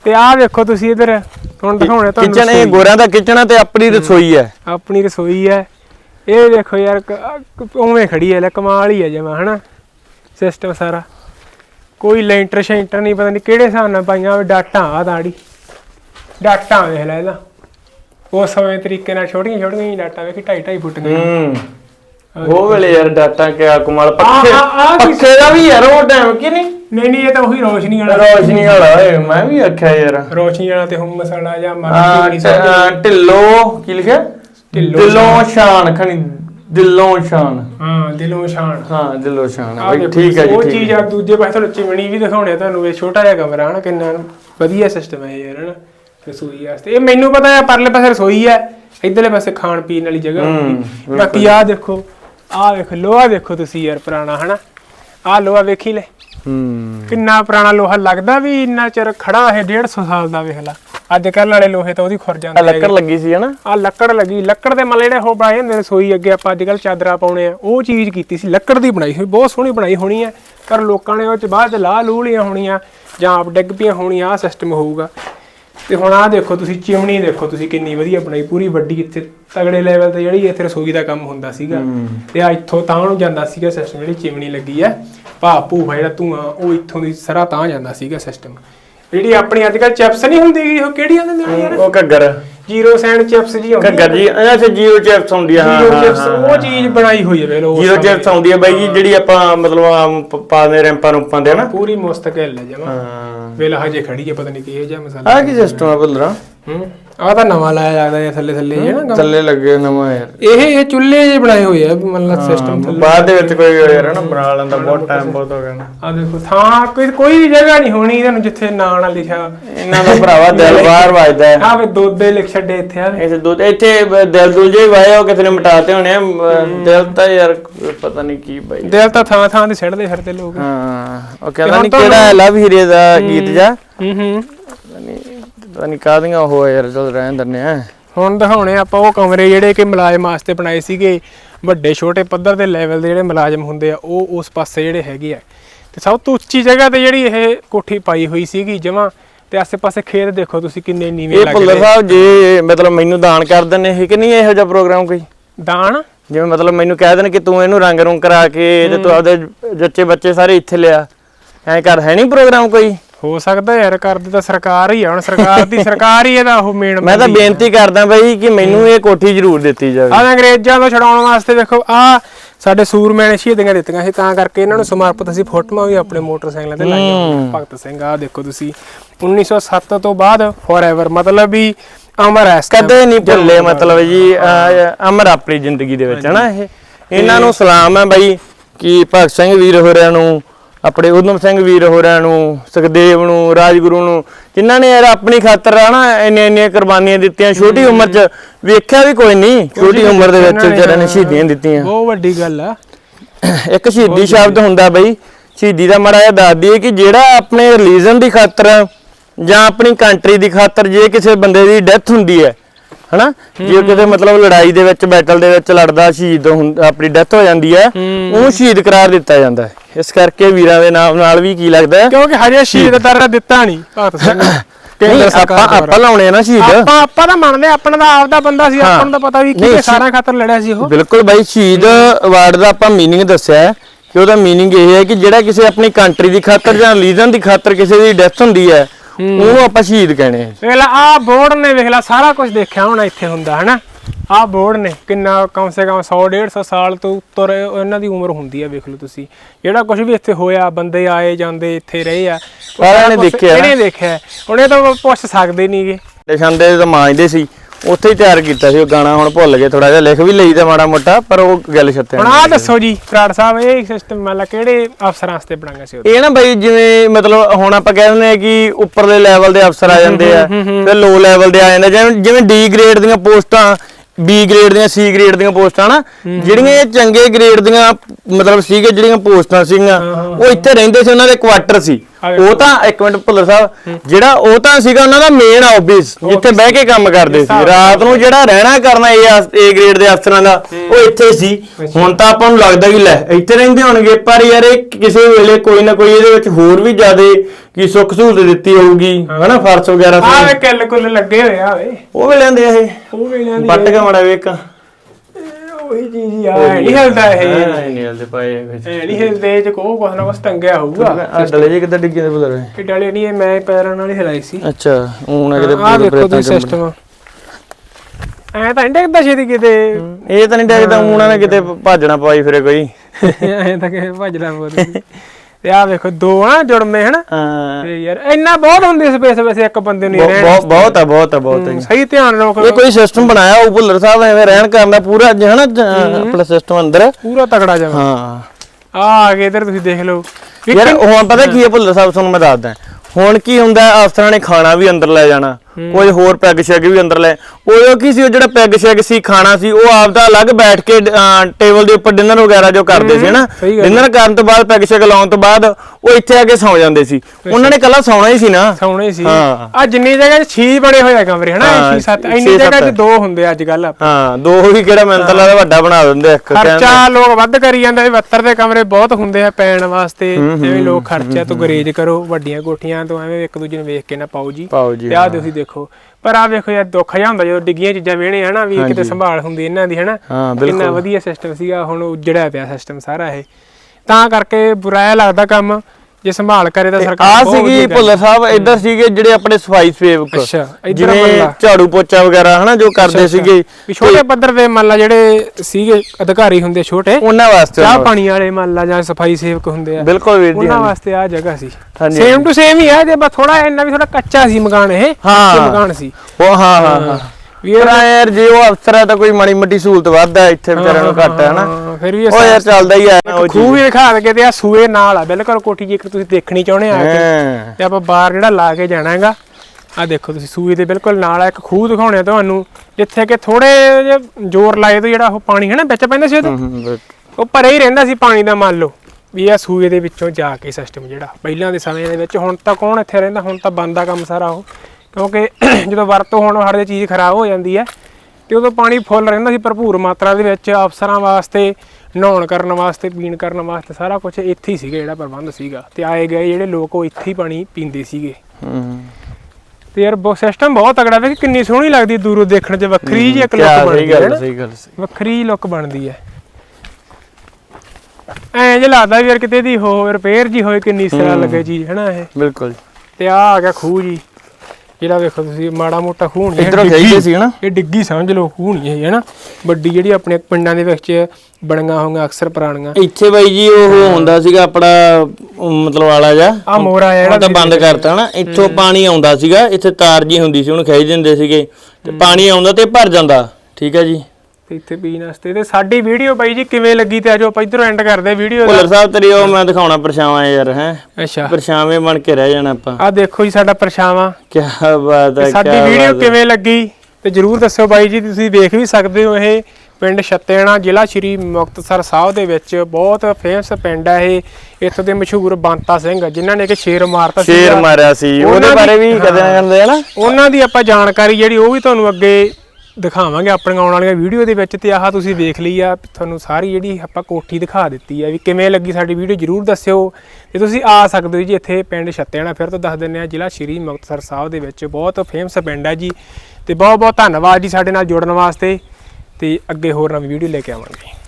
Speaker 1: ਤੇ ਆਹ ਵੇਖੋ ਤੁਸੀਂ ਇਧਰ ਹੁਣ ਦਿਖਾਉਣੇ ਤੁਹਾਨੂੰ
Speaker 2: ਕਿਚਨ ਇਹ ਦਾ ਕਿਚਨ ਤੇ ਆਪਣੀ ਰਸੋਈ ਹੈ।
Speaker 1: ਆਪਣੀ ਰਸੋਈ ਹੈ। ਇਹ ਦੇਖੋ ਯਾਰ ਉਵੇਂ ਖੜੀ ਹੈ ਲੈ ਕਮਾਲ ਹੀ ਹੈ ਜਮਾ ਹਨਾ? ਸਿਸਟਮ ਸਾਰਾ। ਕੋਈ ਲੈਂਟਰ ਸ਼ੈਂਟਰ ਨਹੀਂ ਪਤਾ ਨਹੀਂ ਕਿਹੜੇ ਹਿਸਾਬ ਨਾਲ ਪਾਈਆਂ ਹੋਵੇ ਡਾਟਾ ਆ ਦਾੜੀ। ਡਾਟਾ ਵੇਖ ਲੈ ਇਹਦਾ। ਉਸ ਸਮੇਂ ਤਰੀਕੇ ਨਾਲ ਛੋਟੀਆਂ ਛੋਟੀਆਂ ਹੀ ਡਾਟਾ ਵੇਖੀ 2.5 2.5 ਫੁੱਟ ਦੀਆਂ।
Speaker 2: ਹੂੰ। ਉਹ ਵੇਲੇ ਯਾਰ ਡਾਟਾ ਕਿਆ ਕਮਾਲ ਪੱਖੇ ਪੱਖੇ ਦਾ ਵੀ ਯਾਰ ਉਹ ਟਾਈਮ ਕਿ ਨਹੀਂ?
Speaker 1: ਨਹੀਂ ਨਹੀਂ ਇਹ ਤਾਂ ਉਹੀ ਰੋਸ਼ਨੀ ਵਾਲਾ।
Speaker 2: ਰੋਸ਼ਨੀ ਵਾਲਾ ਓਏ ਮੈਂ ਵੀ ਆਖਿਆ ਯਾਰ।
Speaker 1: ਰੋਸ਼ਨੀ ਵਾਲਾ ਤੇ ਹੁਮਸ ਵਾਲਾ ਜਾਂ ਸਮਝ
Speaker 2: ਢਿੱਲੋ ਕੀ ਲਿਖਿਆ?
Speaker 1: ਢਿੱਲੋਂ
Speaker 2: ਸ਼ਾਨ ਖਣੀ। ਦਿਲੋਂ ਸ਼ਾਨ।
Speaker 1: ਹਾਂ ਦਿਲੋਂ ਸ਼ਾਨ।
Speaker 2: ਹਾਂ ਦਿਲੋਂ ਸ਼ਾਨ।
Speaker 1: ਆਹ
Speaker 2: ਬਈ
Speaker 1: ਦੇਖੋ
Speaker 2: ਠੀਕ ਹੈ ਜੀ
Speaker 1: ਉਹ
Speaker 2: ਠੀਕ
Speaker 1: ਚੀਜ਼ ਆ ਦੂਜੇ ਪਾਸੇ ਤੁਹਾਨੂੰ ਚਿਮਣੀ ਵੀ ਦਿਖਾਉਣੇ ਆ ਤੁਹਾਨੂੰ ਇਹ ਛੋਟਾ ਜਿਹਾ ਕਮਰਾ ਹਨਾ ਕਿੰਨਾ ਵਧੀਆ ਸਿਸਟਮ ਹੈ ਯਾਰ ਹਨਾ। ਰਸੋਈ ਵਾਸਤੇ। ਇਹ ਮੈਨੂੰ ਪਤਾ ਹੈ ਪਰਲੇ ਪਾਸੇ ਰਸੋਈ ਹੈ ਇਧਰਲੇ ਪਾਸੇ ਖਾਣ ਪੀਣ ਵਾਲੀ ਜਗ੍ਹਾ। ਹੋਊਗੀ ਬਾਕੀ ਆਹ ਦੇਖੋ ਆਹ ਵੇਖੋ ਲੋਹਾ ਦੇਖੋ ਤੁਸੀਂ ਯਾਰ ਪੁਰਾਣਾ ਹਨਾ। ਆਹ ਲੋਹਾ ਵੇਖੀ ਲੈ।
Speaker 2: ਹੂੰ
Speaker 1: ਕਿੰਨਾ ਪੁਰਾਣਾ ਲੋਹਾ ਲੱਗਦਾ ਵੀ ਇੰਨਾ ਚਿਰ ਖੜਾ ਇਹ 150 ਸਾਲ ਦਾ ਵੇਖ ਲਾ। ਅੱਜ ਕੱਲ੍ਹ ਵਾਲੇ ਲੋਹੇ ਤਾਂ ਉਹਦੀ ਖੁਰ
Speaker 2: ਆ
Speaker 1: ਜਾਂਦੇ
Speaker 2: ਲੱਕੜ ਲੱਗੀ ਸੀ ਹਨਾ
Speaker 1: ਆ ਲੱਕੜ ਲੱਗੀ। ਲੱਕੜ ਦੇ ਮਲ ਜਿਹੜੇ ਉਹ ਬਣਾਏ ਹੁੰਦੇ ਨੇ ਰਸੋਈ ਅੱਗੇ ਆਪਾਂ ਅੱਜ ਕੱਲ ਚਾਦਰਾਂ ਪਾਉਣੇ ਆ ਉਹ ਚੀਜ਼ ਕੀਤੀ ਸੀ। ਲੱਕੜ ਦੀ ਬਣਾਈ ਹੋਈ ਬਹੁਤ ਸੋਹਣੀ ਬਣਾਈ ਹੋਣੀ ਹੈ ਪਰ ਲੋਕਾਂ ਨੇ ਉਹ ਚ ਬਾਅਦ ਚ ਲਾਹ ਲੂਹ ਲੀਆਂ ਹੋਣੀਆਂ ਜਾਂ ਆਪ ਡਿੱਗ ਪਈਆਂ ਹੋਣੀਆਂ ਆ ਸਿਸਟਮ ਹੋਊਗਾ। ਤੇ ਹੁਣ ਆਹ ਦੇਖੋ ਤੁਸੀਂ ਚਿਮਣੀ ਦੇਖੋ ਤੁਸੀਂ ਕਿੰਨੀ ਵਧੀਆ ਬਣਾਈ ਪੂਰੀ ਵੱਡੀ ਇੱਥੇ ਤਗੜੇ ਲੈਵਲ ਤੇ ਜਿਹੜੀ ਇੱਥੇ ਰਸੋਈ ਦਾ ਕੰਮ ਹੁੰਦਾ ਸੀਗਾ। ਤੇ ਆ ਇੱਥੋਂ ਤਾਂ ਨੂੰ ਜਾਂਦਾ ਸੀਗਾ ਸਿਸਟਮ ਜਿਹੜੀ ਚਿਮਣੀ ਲੱਗੀ ਹੈ। ਭਾਪ ਭੂਫਾ ਜਿਹੜਾ ਧੂਆਂ ਉਹ ਇੱਥੋਂ ਦੀ ਸਰਾ ਤਾਂ ਜਾਂਦਾ ਸੀਗਾ ਸਿਸਟਮ ਜਿਹੜੀ ਆਪਣੀ ਅੱਜ ਕੱਲ ਚਿਪਸ ਨਹੀਂ ਹੁੰਦੀ ਉਹ ਕਿਹੜੀ ਹੁੰਦੀ ਯਾਰ?
Speaker 2: ਉਹ ਘੱਗਰ।
Speaker 1: ਜੀਰੋ ਸੈਂਡ ਚਿਪਸ ਜੀ ਹੁੰਦੀ
Speaker 2: ਘੱਗਰ ਜੀ ਇਹਨਾਂ ਚ ਜੀਓ ਚਿਪਸ ਹੁੰਦੀ ਆ ਹਾਂ
Speaker 1: ਜੀਰੋ
Speaker 2: ਹਾਂ,
Speaker 1: ਚਿਪਸ
Speaker 2: ਹਾਂ,
Speaker 1: ਉਹ ਚੀਜ਼ ਬਣਾਈ ਹੋਈ ਹੈ ਵੇ ਲੋ
Speaker 2: ਜੀਓ ਚਿਪਸ ਆਉਂਦੀ ਆ ਬਾਈ ਜੀ ਜਿਹੜੀ ਆਪਾਂ ਮਤਲਬ ਆਮ ਪ- ਪਾਉਂਦੇ ਰੈਂਪਾਂ ਰੂਪਾਂ ਦੇ ਹਨਾ।
Speaker 1: ਪੂਰੀ ਮੁਸਤਕਿਲ ਹੈ ਜਮਾ।
Speaker 2: ਹਾਂ।
Speaker 1: ਵੇਲਾ ਹਜੇ ਖੜੀ ਹੈ ਪਤਾ ਨਹੀਂ ਕੀ ਜਿਹਾ ਮਸਾਲਾ
Speaker 2: ਆ ਕੀ ਸਿਸਟਮ ਆ ਭੁੱਲਰਾ?
Speaker 1: ਹੂੰ? ਆ ਤਾਂ ਨਵਾਂ ਲਾਇਆ ਲੱਗਦਾ ਇਹ ਥੱਲੇ ਥੱਲੇ ਜਿਹਾ ਨਾ ਕੰਮ।
Speaker 2: ਥੱਲੇ ਲੱਗੇ ਨਵਾਂ ਯਾਰ।
Speaker 1: ਇਹ ਇਹ ਚੁੱਲ੍ਹੇ ਜੇ ਬਣਾਏ ਹੋਏ ਆ ਮਤਲਬ ਸਿਸਟਮ ਥੱਲੇ
Speaker 2: ਬਾਅਦ ਦੇ ਵਿੱਚ ਕੋਈ ਯਾਰ ਹਨਾ ਬਣਾ ਲੈਂਦਾ ਬਹੁਤ ਟਾਈਮ ਬਹੁਤ ਹੋ ਗਿਆ ਨਾ।
Speaker 1: ਆ ਦੇਖੋ ਥਾਂ ਕੋਈ ਕੋਈ ਜਗ੍ਹਾ ਨਹੀਂ ਹੋਣੀ ਇਹਨੂੰ ਜਿੱਥੇ ਨਾਂ ਨਾ ਲਿਖਿਆ।
Speaker 2: ਇਹਨਾਂ ਦਾ ਭਰਾਵਾ ਦਿਲ ਬਾਹਰ ਵੱਜਦਾ ਹੈ।
Speaker 1: ਆ ਵੇ ਦੋਦੇ ਲਿਖ ਛੱਡੇ ਇੱਥੇ ਆ।
Speaker 2: ਇੱਥੇ ਦੋ ਇੱਥੇ ਦਿਲ ਦੁਲ ਜੇ ਵਾਏ ਉਹ ਕਿਸੇ ਨੇ ਮਿਟਾਤੇ ਹੋਣੇ ਦਿਲ ਤਾਂ ਯਾਰ ਪਤਾ ਨਹੀਂ ਕੀ ਬਾਈ।
Speaker 1: ਦਿਲ ਤਾਂ ਥਾਂ ਥਾਂ ਤੇ ਸਿੱਟਦੇ ਫਿਰਦੇ ਲੋਕ।
Speaker 2: ਹਾਂ ਉਹ ਕਹਿੰਦਾ ਨਹੀਂ
Speaker 1: ਤੁਹਾਨੂੰ-
Speaker 2: ਕਿਹੜਾ ਲਵ ਹੀਰੇ ਦਾ ਗੀਤ ਜਾ।
Speaker 1: ਹੂੰ ਹੂੰ।
Speaker 2: ਪਤਾ ਨਹੀਂ ਕਾਹਦੀਆਂ ਉਹ ਯਾਰ ਚਲ ਰਹਿਣ ਦਿੰਨੇ ਆ।
Speaker 1: ਹੁਣ ਦਿਖਾਉਣੇ ਆਪਾਂ ਉਹ ਕਮਰੇ ਜਿਹੜੇ ਕਿ ਮੁਲਾਜ਼ਮ ਵਾਸਤੇ ਬਣਾਏ ਸੀਗੇ ਵੱਡੇ ਛੋਟੇ ਪੱਧਰ ਦੇ ਲੈਵਲ ਦੇ ਜਿਹੜੇ ਮੁਲਾਜ਼ਮ ਹੁੰਦੇ ਆ ਉਹ ਉਸ ਪਾਸੇ ਜਿਹੜੇ ਹੈਗੇ ਆ। ਤੇ ਸਭ ਤੋਂ ਉੱਚੀ ਜਗ੍ਹਾ ਤੇ ਜਿਹੜੀ ਇਹ ਕੋਠੀ ਪਾਈ ਹੋਈ ਸੀਗੀ ਜਮਾਂ ਤੇ ਆਸੇ-ਪਾਸੇ ਖੇਤ ਦੇਖੋ ਤੁਸੀਂ ਕਿੰਨੇ ਨੀਵੇਂ
Speaker 2: ਇਹ
Speaker 1: ਲੱਗ
Speaker 2: ਭੁੱਲਰ
Speaker 1: ਰਹੇ
Speaker 2: ਸਾਹਿਬ ਜੇ ਮਤਲਬ ਮੈਨੂੰ ਦਾਨ ਕਰ ਦਿੰਨੇ ਇਹ ਕਿ ਨਹੀਂ ਇਹੋ ਜਿਹਾ ਪ੍ਰੋਗਰਾਮ ਕੋਈ?
Speaker 1: ਦਾਣ
Speaker 2: ਜਿਵੇਂ ਮਤਲਬ ਮੈਨੂੰ ਕਹਿ ਦੇਣ ਕਿ ਤੂੰ ਇਹਨੂੰ ਰੰਗ ਰੁੰਗ ਕਰਾ ਕੇ ਤੇ ਤੂੰ ਆਪਦੇ ਜੱਚੇ ਬੱਚੇ ਸਾਰੇ ਇੱਥੇ ਲਿਆ। ਐਂ ਕਰ ਹੈ ਨਹੀਂ ਪ੍ਰੋਗਰਾਮ ਕੋਈ?
Speaker 1: ਹੋ ਸਕਦਾ ਯਾਰ ਕਰਦੀ ਤਾਂ ਸਰਕਾਰ ਹੀ ਆ ਹੁਣ ਸਰਕਾਰ ਦੀ ਸਰਕਾਰ ਹੀ ਇਹਦਾ ਉਹ ਮੇਨ
Speaker 2: ਮੈਂ ਤਾਂ ਬੇਨਤੀ ਕਰਦਾ ਬਾਈ ਕਿ ਮੈਨੂੰ ਇਹ ਕੋਠੀ ਜ਼ਰੂਰ ਦਿੱਤੀ ਜਾਵੇ।
Speaker 1: ਆ ਅੰਗਰੇਜ਼ਾਂ ਤੋਂ ਛਡਾਉਣ ਵਾਸਤੇ ਵੇਖੋ ਆ ਸਾਡੇ ਸੂਰਮੈਨ ਸ਼ਹੀਦੀਆਂ ਦਿੱਤੀਆਂ ਸੀ ਤਾਂ ਕਰਕੇ ਇਹਨਾਂ ਨੂੰ ਸਮਰਪਿਤ ਅਸੀਂ ਫੋਟੋਆਂ ਵੀ ਆਪਣੇ ਮੋਟਰਸਾਈਕਲਾਂ ਤੇ ਲਾਈਆਂ। ਭਗਤ ਸਿੰਘ ਆ ਦੇਖੋ ਤੁਸੀਂ 1907 ਤੋਂ ਬਾਅਦ ਫੋਰਐਵਰ ਮਤਲਬ ਵੀ ਅਮਰ ਹੈ।
Speaker 2: ਕਦੇ ਨਹੀਂ ਭੁੱਲੇ ਮਤਲਬ ਜੀ ਅਮਰ ਆਪਣੀ ਜ਼ਿੰਦਗੀ ਦੇ ਵਿੱਚ ਹਨਾ ਇਹ। ਇਹਨਾਂ ਨੂੰ ਸਲਾਮ ਹੈ ਬਾਈ ਕਿ ਭਗਤ ਸਿੰਘ ਵੀਰ ਹੋਰਿਆਂ ਨੂੰ ਆਪਣੇ ਉਦਮ ਸਿੰਘ ਵੀਰ ਹੋਰਿਆਂ ਨੂੰ ਸੁਖਦੇਵ ਨੂੰ ਰਾਜਗੁਰੂ ਨੂੰ ਜਿਨ੍ਹਾਂ ਨੇ ਯਾਰ ਆਪਣੀ ਖਾਤਰ ਹਨਾ ਇੰਨੀਆਂ ਇੰਨੀਆਂ ਕੁਰਬਾਨੀਆਂ ਦਿੱਤੀਆਂ ਛੋਟੀ ਉਮਰ 'ਚ ਵੇਖਿਆ ਵੀ ਕੋਈ ਨਹੀਂ ਛੋਟੀ ਉਮਰ ਦੇ ਵਿੱਚ
Speaker 1: ਨੇ,
Speaker 2: ਵਿਚਾਰਿਆਂ ਨੇ। ਸ਼ਹੀਦੀਆਂ ਦਿੱਤੀਆਂ।
Speaker 1: ਬਹੁਤ ਵੱਡੀ ਗੱਲ ਆ।
Speaker 2: ਇੱਕ ਸ਼ਹੀਦੀ ਸ਼ਬਦ ਹੁੰਦਾ ਬਈ ਸ਼ਹੀਦੀ ਦਾ ਮਾੜਾ ਜਿਹਾ ਦੱਸ ਦਈਏ ਕਿ ਜਿਹੜਾ ਆਪਣੇ ਰਿਲੀਜਨ ਦੀ ਖਾਤਰ ਜਾਂ ਆਪਣੀ ਕੰਟਰੀ ਦੀ ਖਾਤਰ ਜੇ ਕਿਸੇ ਬੰਦੇ ਦੀ ਡੈਥ ਹੁੰਦੀ ਹੈ ਹਨਾ? ਜੇ ਕਿਤੇ ਮਤਲਬ ਲੜਾਈ ਦੇ ਵਿੱਚ ਬੈਟਲ ਦੇ ਵਿੱਚ ਲੜਦਾ ਸ਼ਹੀਦ ਆਪਣੀ ਡੈਥ ਹੋ ਜਾਂਦੀ ਹੈ ਉਹ ਸ਼ਹੀਦ ਕਰਾਰ ਦਿੱਤਾ ਜਾਂਦਾ ਹੈ। ਇਸ ਕਰਕੇ ਵੀਰਾਂ ਦੇ ਨਾਮ ਨਾਲ ਵੀ ਕੀ ਲੱਗਦਾ
Speaker 1: ਕਿਉਂਕਿ ਹਜੇ ਸ਼ਹੀਦ। ਦਾ ਦਿੱਤਾ ਨਹੀਂ ਭਗਤ ਸਿੰਘ
Speaker 2: ਆਪਾਂ ਆਪਾਂ ਲਾਉਣੇ ਆ ਨਾ ਸ਼ਹੀਦ।
Speaker 1: ਆਪਾਂ ਆਪਾਂ ਤਾਂ ਮੰਨਦੇ ਆਪਣਾ ਦਾ ਆਪਦਾ ਬੰਦਾ ਸੀ ਆਪਾਂ ਨੂੰ ਤਾਂ ਪਤਾ ਵੀ ਕਿਹਦੇ ਸਾਰਾ ਖਾਤਰ ਲੜਿਆ ਸੀ ਉਹ।
Speaker 2: ਬਿਲਕੁਲ ਬਾਈ ਸ਼ਹੀਦ ਵਰਡ ਦਾ ਆਪਾਂ ਮੀਨਿੰਗ ਦੱਸਿਆ ਕਿ ਉਹਦਾ ਮੀਨਿੰਗ ਇਹ ਹੈ ਕਿ ਜਿਹੜਾ ਕਿਸੇ ਆਪਣੀ ਕੰਟਰੀ ਦੀ ਖਾਤਰ ਜਾਂ ਰਿਲੀਜਨ ਦੀ ਖਾਤਰ ਕਿਸੇ ਦੀ ਡੈਥ ਹੁੰਦੀ ਹੈ ਉਹਨੂੰ ਆਪਾਂ ਸ਼ਹੀਦ ਕਹਿੰਦੇ ਆ।
Speaker 1: ਵੇਖ ਲਾ ਆ ਬੋਰਡ ਨੇ ਵੇਖ ਲਾ ਸਾਰਾ ਕੁਝ ਦੇਖਿਆ ਹੋਣਾ ਇੱਥੇ ਹੁੰਦਾ ਹਨਾ? ਆ ਬੋਰਡ ਨੇ ਕਿੰਨਾ ਕਮ ਸੇ ਕਮ 100 150 ਸਾਲ ਤੋਂ ਉੱਤਰ ਇਹਨਾਂ ਦੀ ਉਮਰ ਹੁੰਦੀ ਆ ਵੇਖ ਲਓ ਤੁਸੀਂ। ਜਿਹੜਾ ਕੁਝ ਵੀ ਇੱਥੇ ਹੋਇਆ ਬੰਦੇ ਆਏ ਜਾਂਦੇ ਇੱਥੇ ਰਹੇ ਆ
Speaker 2: ਸਾਰਿਆਂ ਨੇ ਦੇਖਿਆ।
Speaker 1: ਇਹਨੇ ਦੇਖਿਆ। ਉਹਨੇ ਤਾਂ ਪੁੱਛ ਸਕਦੇ ਨਹੀਂਗੇ
Speaker 2: ਨਿਸ਼ਾਨਦੇ ਤਾਂ ਮਾਂਜਦੇ ਸੀ। ਉੱਥੇ ਹੀ ਤਿਆਰ ਕੀਤਾ ਸੀ ਉਹ ਗਾਣਾ ਹੁਣ ਭੁੱਲ ਗਏ ਥੋੜਾ ਜਿਹਾ ਲਿਖ ਵੀ ਲਈਦਾ ਮਾੜਾ ਮੋਟਾ ਪਰ ਉਹ ਗੱਲ ਛੱਤਿਆ
Speaker 1: ਹੁਣ ਆ। ਦੱਸੋ ਜੀ ਫਰਾੜ ਸਾਹਿਬ ਇਹ ਸਿਸਟਮ ਮਤਲਬ ਕਿਹੜੇ ਅਫਸਰਾਂ ਵਾਸਤੇ ਬਣਾਇਆ ਸੀ
Speaker 2: ਇਹ ਨਾ ਬਈ ਜਿਵੇਂ ਮਤਲਬ ਹੁਣ ਆਪਾਂ ਕਹਿ ਦਿੰਦੇ ਆ ਕਿ ਉੱਪਰਲੇ ਲੈਵਲ ਦੇ ਅਫਸਰ ਆ ਜਾਂਦੇ ਆ ਫਿਰ ਲੋ ਲੈਵਲ ਦੇ ਆ ਜਾਂਦੇ ਜਿਵੇਂ ਜਿਵੇਂ ਡੀ ਗ੍ਰੇਡ ਦੀਆਂ ਪੋਸਟਾਂ ਬੀ ਗ੍ਰੇਡ ਦੀਆਂ ਸੀ ਗ੍ਰੇਡ ਦੀਆਂ ਪੋਸਟਾਂ ਨਾ ਜਿਹੜੀਆਂ ਇਹ ਚੰਗੇ ਗ੍ਰੇਡ ਦੀਆਂ ਮਤਲਬ ਸੀਗੇ ਜਿਹੜੀਆਂ ਪੋਸਟਾਂ ਸੀਗੀਆਂ ਉਹ ਇੱਥੇ ਰਹਿੰਦੇ ਸੀ ਉਹਨਾਂ ਦੇ ਕੁਆਟਰ ਸੀ। ਉਹ ਤਾਂ ਇੱਕ ਮਿੰਟ ਭੁੱਲਰ ਸਾਹਿਬ ਜਿਹੜਾ ਉਹ ਤਾਂ ਸੀਗਾ ਉਹਨਾਂ ਦਾ ਮੇਨ ਆਫਿਸ ਜਿੱਥੇ ਬਹਿ ਕੇ ਕੰਮ ਕਰਦੇ ਸੀ। ਰਾਤ ਨੂੰ ਜਿਹੜਾ ਰਹਿਣਾ ਕਰਨਾ ਇਹ ਏ ਗ੍ਰੇਡ ਦੇ ਅਫਸਰਾਂ ਦਾ ਉਹ ਇੱਥੇ ਸੀ। ਹੁਣ ਤਾਂ ਆਪਾਂ ਨੂੰ ਲੱਗਦਾ ਕਿ ਲੈ ਇੱਥੇ ਰਹਿੰਦੇ ਹੋਣਗੇ ਪਰ ਯਾਰ ਇਹ ਕਿਸੇ ਵੇਲੇ ਕੋਈ ਨਾ ਕੋਈ ਇਹਦੇ ਵਿੱਚ ਹੋਰ ਵੀ ਜ਼ਿਆਦੇ ਕੀ ਸੁੱਖ ਸਹੂਲਤ ਦਿੱਤੀ ਹੋਊਗੀ। ਹਨਾ ਫਰਸ਼ ਵਗੈਰਾ
Speaker 1: ਆ
Speaker 2: ਸੀ
Speaker 1: ਵੇ ਕਿੱਲ ਕੁੱਲ ਲੱਗੇ ਹੋਏ ਆ ਵੇ
Speaker 2: ਉਹ ਵੀ ਲੈਂਦੇ ਆ ਇਹ।
Speaker 1: ਉਹ ਵੇਲਿਆਂ ਦੀ
Speaker 2: ਵੱਟ ਕੇ ਮੜਾ ਵੇਖ।
Speaker 1: ਉਹੀ ਚੀਜ਼ ਹੀ ਆ ਨਹੀਂ ਹਿਲਦਾ ਇਹ।
Speaker 2: ਨਹੀਂ ਹਲਦੇ ਪਾਏ
Speaker 1: ਇਹ ਨਹੀਂ ਹਿਲਦੇ ਚ ਕੋ ਕੁਛ ਨਾ ਕੁਛ ਟੰਗਿਆ ਹੋਊਗਾ।
Speaker 2: ਆ ਡਲੇ ਜੇ ਕਿੱਦਾਂ ਡਿੱਗੇ ਦੇ ਬੁਲਰ?
Speaker 1: ਇਹ ਡਲੇ ਨਹੀਂ ਇਹ ਮੈਂ ਪੈਰਾਂ ਨਾਲ ਹੀ ਹਿਲਾਈ ਸੀ।
Speaker 2: ਅੱਛਾ ਹੁਣ ਕਿਤੇ
Speaker 1: ਆ ਦੇਖੋ
Speaker 2: ਬ੍ਰੇਕਾਂ
Speaker 1: ਤੁਸੀਂ ਸਿਸਟਮ ਐ ਤਾਂ ਇੰਡੇ ਕਿੱਦਾਂ ਛੇਤੀ ਕਿਤੇ।
Speaker 2: ਇਹ ਤਾਂ ਨਹੀਂ ਡਿੱਗਦਾ ਉਹਨਾਂ ਨੇ ਕਿਤੇ ਭਾਜਣਾ ਪਵਾਈ ਫਿਰੇ ਕੋਈ।
Speaker 1: ਐ ਤਾਂ ਕਿ ਭੱਜਦਾ ਬਹੁਤ ਤੇ ਆ ਵੇਖੋ ਦੋ ਆ ਜੁੜਮੇ ਹਨ?
Speaker 2: ਹਾਂ।
Speaker 1: ਤੇ ਯਾਰ ਇੰਨਾ ਬਹੁਤ ਹੁੰਦੀ ਸਪੇਸ ਵੈਸੇ ਇੱਕ ਬੰਦੇ ਨੂੰ ਹੀ ਰਹਿਣ
Speaker 2: ਬਹੁਤ ਬਹੁਤ ਆ ਬਹੁਤ ਆ ਬਹੁਤ ਆ
Speaker 1: ਸਹੀ ਧਿਆਨ ਰੱਖੋ
Speaker 2: ਇਹ ਕੋਈ ਸਿਸਟਮ ਬਣਾਇਆ ਉਹ ਭੁੱਲਰ ਸਾਹਿਬ ਐਵੇਂ ਰਹਿਣ ਕਰਨ ਦਾ ਪੂਰਾ ਜ- ਹਨਾ ਜ- ਆਪਣਾ ਸਿਸਟਮ ਅੰਦਰ।
Speaker 1: ਪੂਰਾ ਤਕੜਾ ਜਾਵਾ
Speaker 2: ਹਾਂ।
Speaker 1: ਆ ਆ ਕੇ ਇਧਰ ਤੁਸੀਂ ਦੇਖ ਲਓ।
Speaker 2: ਯਾਰ ਹੁਣ ਪਤਾ ਕੀ ਹੈ। ਭੁੱਲਰ ਸਾਹਿਬ ਤੁਹਾਨੂੰ ਮੈਂ ਦੱਸਦਾ। ਹੁਣ ਕੀ ਹੁੰਦਾ ਹੈ, ਅਫਸਰਾਂ ਨੇ ਖਾਣਾ ਵੀ ਅੰਦਰ ਲੈ ਜਾਣਾ। ਕੋਈ ਹੋਰ ਪੈਗ ਸ਼ੈਗ ਵੀ ਅੰਦਰ ਲੈ। ਉਹ ਕੀ ਸੀ ਉਹ ਜਿਹੜਾ ਪੈਗ ਸ਼ੈਗ ਸੀ ਖਾਣਾ ਸੀ ਉਹ ਆਪਦਾ ਅਲੱਗ ਬੈਠ ਕੇ ਟੇਬਲ ਦੇ ਉੱਪਰ ਡਿਨਰ ਵਗੈਰਾ ਜੋ ਕਰਦੇ ਸੀ ਨਾ
Speaker 1: ਸਹੀ ਗੱਲ
Speaker 2: ਡਿਨਰ ਕਰਨ ਤੋਂ ਬਾਅਦ ਪੈਗ ਸ਼ੈਗ ਲਾਉਣ ਤੋਂ ਬਾਅਦ ਉਹ ਇੱਥੇ ਆ ਕੇ ਸੌਂ ਜਾਂਦੇ ਸੀ। ਉਹਨਾਂ ਨੇ ਕੱਲਾ ਸੌਣਾ ਹੀ ਸੀ ਨਾ।
Speaker 1: ਸੌਣੇ ਸੀ।
Speaker 2: ਹਾਂ।
Speaker 1: ਆ ਜਿੰਨੀ ਜਗ੍ਹਾ 'ਚ 6 ਬੜੇ ਹੋਏ ਆ ਕਮਰੇ ਹਨਾ?
Speaker 2: ਹਾਂ,
Speaker 1: 6 7
Speaker 2: ਛੇ
Speaker 1: ਇੰਨੀ ਜਗ੍ਹਾ 'ਚ
Speaker 2: ਸੱਤ।
Speaker 1: ਦੋ ਹੁੰਦੇ ਅੱਜ ਕੱਲ
Speaker 2: ਹਾਂ ਦੋ ਵੀ ਕਿਹੜਾ ਮੈਨੂੰ ਲੱਗਦਾ ਵੱਡਾ ਬਣਾ ਦਿੰਦੇ ਇੱਕ
Speaker 1: ਖਰਚਾ ਲੋਕ ਵੱਧ ਕਰੀ ਜਾਂਦੇ 72 ਦੇ ਕਮਰੇ ਬਹੁਤ ਹੁੰਦੇ ਆ ਪੈਣ ਵਾਸਤੇ। ਐਵੇਂ ਲੋਕ ਖਰਚਾ ਤੋਂ ਗਰੇਜ ਕਰੋ ਵੱਡੀਆਂ ਕੋਠੀਆਂ ਤੋਂ ਐਵੇਂ ਇੱਕ ਦੂਜੇ ਨੂੰ ਵੇਖ ਕੇ ਨਾ ਪਾਓ ਜੀ। ਤੇ ਆ ਤੁਸੀਂ ਦੇਖੋ। ਪਰ ਆ ਵੇਖੋ ਯਾਰ ਦੁੱਖ ਜਿਹਾ ਹੁੰਦਾ ਜਦੋਂ ਡਿੱਗੀਆਂ ਚੀਜ਼ਾਂ ਵੇਹਣੇ ਹਨਾ ਵੀ ਕਿਤੇ ਸੰਭਾਲ ਹੁੰਦੀ ਇਹਨਾਂ ਦੀ ਹਨਾ? ਕਿੰਨਾ ਵਧੀਆ ਸਿਸਟਮ ਸੀਗਾ ਹੁਣ ਉਜੜਿਆ ਪਿਆ ਸਿਸਟਮ ਸਾਰਾ ਇਹ। ਤਾਂ ਕਰਕੇ ਬੁਰਾਇਆ ਲੱਗਦਾ ਕੰਮ। ਜੇ ਸੰਭਾਲ ਕਰੇ ਤਾਂ ਸਰਕਾਰ
Speaker 2: ਆ
Speaker 1: ਬਹੁਤ
Speaker 2: ਸੀਗੀ
Speaker 1: ਵਧੀਆ
Speaker 2: ਭੁੱਲਰ ਸਾਹਿਬ ਇੱਧਰ ਸੀਗੇ ਜਿਹੜੇ ਆਪਣੇ ਸਫ਼ਾਈ ਸੇਵਕ
Speaker 1: ਅੱਛਾ ਇੱਧਰ
Speaker 2: ਜਿਵੇਂ ਝਾੜੂ ਪੋਚਾ ਵਗੈਰਾ ਹਨਾ ਜੋ ਕਰਦੇ ਸੀਗੇ।
Speaker 1: ਵੀ ਛੋਟੇ ਪੱਧਰ ਤੇ ਮੰਨ ਲਾ ਜਿਹੜੇ ਸੀਗੇ ਅਧਿਕਾਰੀ ਹੁੰਦੇ ਛੋਟੇ
Speaker 2: ਉਹਨਾਂ ਵਾਸਤੇ
Speaker 1: ਚਾਹ ਪਾਣੀ ਵਾਲੇ ਮੰਨ ਲਾ ਜਾਂ ਸਫ਼ਾਈ ਸੇਵਕ ਹੁੰਦੇ ਆ
Speaker 2: ਬਿਲਕੁਲ ਵੀਰ ਜੀ
Speaker 1: ਉਹਨਾਂ ਵਾਸਤੇ ਆ ਜਗ੍ਹਾ ਸੀ।
Speaker 2: ਹਾਂਜੀ।
Speaker 1: ਸੇਮ ਟੂ ਸੇਮ ਹੀ ਆ ਜੇ ਬਸ ਥੋੜਾ ਇੰਨਾ ਵੀ ਥੋੜਾ ਕੱਚਾ ਸੀ ਮਕਾਨ ਇਹ
Speaker 2: ਹਾਂ।
Speaker 1: ਕੱਚੇ ਮਕਾਨ ਸੀ।
Speaker 2: ਉਹ ਹਾਂ ਹਾਂ। ਹਾਂ।
Speaker 1: ਵੀ ਇਹ
Speaker 2: ਪਰ ਐਂ ਯਾਰ ਜੇ ਉਹ ਅਫਸਰ ਹੈ ਤਾਂ ਕੋਈ ਮਾੜੀ ਮੱਟੀ ਸਹੂਲਤ ਵੱਧ ਹੈ ਇੱਥੇ ਵਿਚਾਰਿਆਂ ਨੂੰ ਘੱਟ ਹੈ
Speaker 1: ਹਾਂ, ਫਿਰ ਵੀ ਇਹ
Speaker 2: ਉਹ ਯਾਰ ਚੱਲਦਾ ਹੀ ਆ ਨਾ ਉਹ
Speaker 1: ਖੂਹ ਵੀ ਦਿਖਾ ਦਗੇ ਤੇ ਆ ਸੂਏ ਨਾਲ ਆ ਬਿਲਕੁਲ ਕੋਠੀ ਜੇਕਰ ਤੁਸੀਂ ਦੇਖਣੀ ਚਾਹੁੰਦੇ ਆ ਕੇ
Speaker 2: ਹਾਂ।
Speaker 1: ਤੇ ਆਪਾਂ ਬਾਹਰ ਜਿਹੜਾ ਲਾ ਕੇ ਜਾਣਾ ਹੈਗਾ ਆ ਦੇਖੋ ਤੁਸੀਂ ਸੂਏ ਦੇ ਬਿਲਕੁਲ ਨਾਲ ਆ ਇੱਕ ਖੂਹ ਦਿਖਾਉਣੇ ਤੁਹਾਨੂੰ ਜਿੱਥੇ ਕਿ ਥੋੜੇ ਜ਼ੋਰ ਲਾਏ ਤੋਂ ਜਿਹੜਾ ਉਹ ਪਾਣੀ ਹੈ ਨਾ ਵਿੱਚ ਪੈਂਦਾ ਸੀ ਉਹਦੇ। ਉਹ ਭਰੇ ਹੀ ਰਹਿੰਦਾ ਸੀ ਪਾਣੀ ਦਾ ਮੰਨ ਲਓ ਵੀ ਇਹ ਸੂਏ ਦੇ ਵਿੱਚੋਂ ਜਾ ਕੇ ਸਿਸਟਮ ਜਿਹੜਾ ਪਹਿਲਾਂ ਦੇ ਸਮੇਂ ਦੇ ਵਿੱਚ ਹੁਣ ਤਾਂ ਕੌਣ ਇੱਥੇ ਰਹਿੰਦਾ ਹੁਣ ਤਾਂ ਬੰਦ ਆ ਕੰਮ ਸਾਰਾ ਉਹ। ਕਿਉਂਕਿ ਜਦੋਂ ਵਰਤੋਂ ਹੋਣ ਹਰ ਚੀਜ਼ ਖਰਾਬ ਹੋ ਜਾਂਦੀ ਹੈ ਤੇ ਉਦੋਂ ਪਾਣੀ ਫੁੱਲ ਰਹਿੰਦਾ ਸੀ ਭਰਪੂਰ ਮਾਤਰਾ ਦੇ ਵਿੱਚ ਅਫਸਰਾਂ ਵਾਸਤੇ ਨਹਾਉਣ ਕਰਨ ਵਾਸਤੇ ਪੀਣ ਕਰਨ ਵਾਸਤੇ ਸਾਰਾ ਕੁਝ ਇੱਥੇ ਹੀ ਸੀਗਾ ਜਿਹੜਾ ਪ੍ਰਬੰਧ ਸੀਗਾ ਤੇ ਆਏ ਗਏ ਜਿਹੜੇ ਲੋਕ ਉਹ ਇੱਥੇ ਹੀ ਪਾਣੀ ਪੀਂਦੇ ਸੀਗੇ। ਤੇ ਯਾਰ ਬਹੁਤ ਸਿਸਟਮ ਬਹੁਤ ਤਗੜਾ ਵੇ ਕਿੰਨੀ ਸੋਹਣੀ ਲੱਗਦੀ ਦੂਰੋਂ ਦੇਖਣ 'ਚ ਵੱਖਰੀ ਜਿਹੀ ਇੱਕ ਲੁੱਕ ਬਣਦੀ ਹੈ
Speaker 2: ਗੱਲ
Speaker 1: ਨਾ।
Speaker 2: ਸਹੀ ਗੱਲ ਸਹੀ।
Speaker 1: ਵੱਖਰੀ ਲੁੱਕ ਬਣਦੀ ਹੈ। ਐਂ ਜੇ ਲੱਗਦਾ ਵੀ ਯਾਰ ਕਿਤੇ ਦੀ ਹੋ ਰਿਪੇਅਰ ਜੀ ਹੋਏ ਕਿੰਨੀ ਸਿਰਾ ਲੱਗੇ ਚੀਜ਼ ਹੈਨਾ ਇਹ।
Speaker 2: ਬਿਲਕੁਲ
Speaker 1: ਤੇ ਆ ਆ ਗਿਆ ਖੂਹ ਜੀ। ਜਿਹੜਾ ਵੇਖੋ ਤੁਸੀਂ ਮਾੜਾ ਮੋਟਾ ਖੂਹ ਨਹੀਂ
Speaker 2: ਇਧਰੋਂ ਖੇਈਏ ਸੀ ਹਨਾ?
Speaker 1: ਇਹ ਡਿੱਗੀ ਸਮਝ ਲਓ ਖੂਹ ਨਹੀਂ ਇਹ ਹੈਨਾ ਵੱਡੀ ਜਿਹੜੀ ਆਪਣੇ ਪਿੰਡਾਂ ਦੇ ਵਿੱਚ ਬਣੀਆਂ ਹੋਈਆਂ ਅਕਸਰ ਪੁਰਾਣੀਆਂ।
Speaker 2: ਇੱਥੇ ਬਾਈ ਜੀ ਉਹ ਹੁੰਦਾ ਸੀਗਾ ਆਪਣਾ ਮਤਲਬ ਵਾਲਾ ਜਾ
Speaker 1: ਆ ਮੋਰਾ ਜਿਹੜਾ
Speaker 2: ਤਾਂ ਬੰਦ ਕਰਤਾ ਨਾ ਇੱਥੋਂ ਪਾਣੀ ਆਉਂਦਾ ਸੀਗਾ ਇੱਥੇ ਤਾਰ ਜੀ ਹੁੰਦੀ ਸੀ ਉਹਨੂੰ ਖਿੱਚ ਦਿੰਦੇ ਸੀਗੇ। ਤੇ ਪਾਣੀ ਆਉਂਦਾ ਤੇ ਭਰ ਜਾਂਦਾ ਠੀਕ ਹੈ ਜੀ?
Speaker 1: ਤੇ ਇੱਥੇ ਪੀਣ ਵਾਸਤੇ। ਤੇ ਸਾਡੀ ਵੀਡੀਓ ਬਾਈ ਜੀ ਕਿਵੇਂ ਲੱਗੀ ਤੇ ਆਜੋ ਆਪਾਂ ਇਧਰੋਂ ਐਂਡ ਕਰਦੇ ਵੀਡੀਓ ਦਾ।
Speaker 2: ਭੁੱਲਰ ਸਾਹਿਬ ਤੇਰੀ ਉਹ ਮੈਂ ਦਿਖਾਉਣਾ ਪਰਛਾਵਾਂ ਯਾਰ ਹੈ?
Speaker 1: ਅੱਛਾ।
Speaker 2: ਪਰਛਾਵੇਂ ਬਣ ਕੇ ਰਹਿ ਜਾਣਾ ਆਪਾਂ।
Speaker 1: ਆ ਦੇਖੋ ਜੀ ਸਾਡਾ ਪਰਛਾਵਾਂ।
Speaker 2: ਕੀ ਬਾਤ ਹੈ
Speaker 1: ਸਾਡੀ ਵੀਡੀਓ। ਕਿਵੇਂ ਲੱਗੀ ਤੇ ਜਰੂਰ ਦੱਸਿਓ ਬਾਈ ਜੀ ਤੁਸੀਂ ਵੇਖ ਵੀ ਸਕਦੇ ਹੋ ਇਹ ਪਿੰਡ ਛੱਤੇਣਾ ਜ਼ਿਲ੍ਹਾ ਸ਼੍ਰੀ ਮੁਕਤਸਰ ਸਾਹਿਬ ਦੇ ਵਿੱਚ ਬਹੁਤ ਫੇਮਸ ਪਿੰਡ ਹੈ ਇਹ। ਇੱਥੋਂ ਦੇ ਮਸ਼ਹੂਰ ਬੰਤਾ ਸਿੰਘ ਜਿਨ੍ਹਾਂ ਨੇ ਕਿ ਸ਼ੇਰ ਮਾਰਤਾ
Speaker 2: ਸ਼ੇਰ
Speaker 1: ਸੀਗਾ।
Speaker 2: ਮਾਰਿਆ ਸੀ। ਉਹਦੇ ਬਾਰੇ ਵੀ ਕਦੇ ਨਾ ਕਰਦੇ ਹਨਾ
Speaker 1: ਉਹਨਾਂ ਦੀ ਆਪਾਂ ਜਾਣਕਾਰੀ ਜਿਹੜੀ ਉਹ ਵੀ ਤੁਹਾਨੂੰ ਅੱਗੇ ਦਿਖਾਵਾਂਗੇ ਆਪਣੀਆਂ ਆਉਣ ਵਾਲੀਆਂ ਵੀਡੀਓ ਦੇ ਵਿੱਚ ਤੇ ਆਹ ਤੁਸੀਂ ਵੇਖ ਲਈ ਆ, ਤੁਹਾਨੂੰ ਸਾਰੀ ਜਿਹੜੀ ਆਪਾਂ ਕੋਠੀ ਦਿਖਾ ਦਿੱਤੀ ਆ ਵੀ ਕਿਵੇਂ ਲੱਗੀ ਸਾਡੀ ਵੀਡੀਓ ਜਰੂਰ ਦੱਸਿਓ। ਤੇ ਤੁਸੀਂ ਆ ਸਕਦੇ ਹੋ ਜੀ ਇੱਥੇ ਪਿੰਡ ਛੱਤੇਣਾ ਫਿਰ ਤੋਂ ਦੱਸ ਦਿੰਨੇ ਆ ਜ਼ਿਲ੍ਹਾ ਸ਼੍ਰੀ ਮੁਕਤਸਰ ਸਾਹਿਬ ਦੇ ਵਿੱਚ ਬਹੁਤ ਫੇਮਸ ਪਿੰਡ ਹੈ ਜੀ। ਤੇ ਬਹੁਤ ਬਹੁਤ ਧੰਨਵਾਦ ਜੀ ਸਾਡੇ ਨਾਲ ਜੁੜਨ ਵਾਸਤੇ ਤੇ ਅੱਗੇ ਹੋਰ ਨਵੀਂ ਵੀਡੀਓ ਲੈ ਕੇ ਆਵਾਂਗੇ।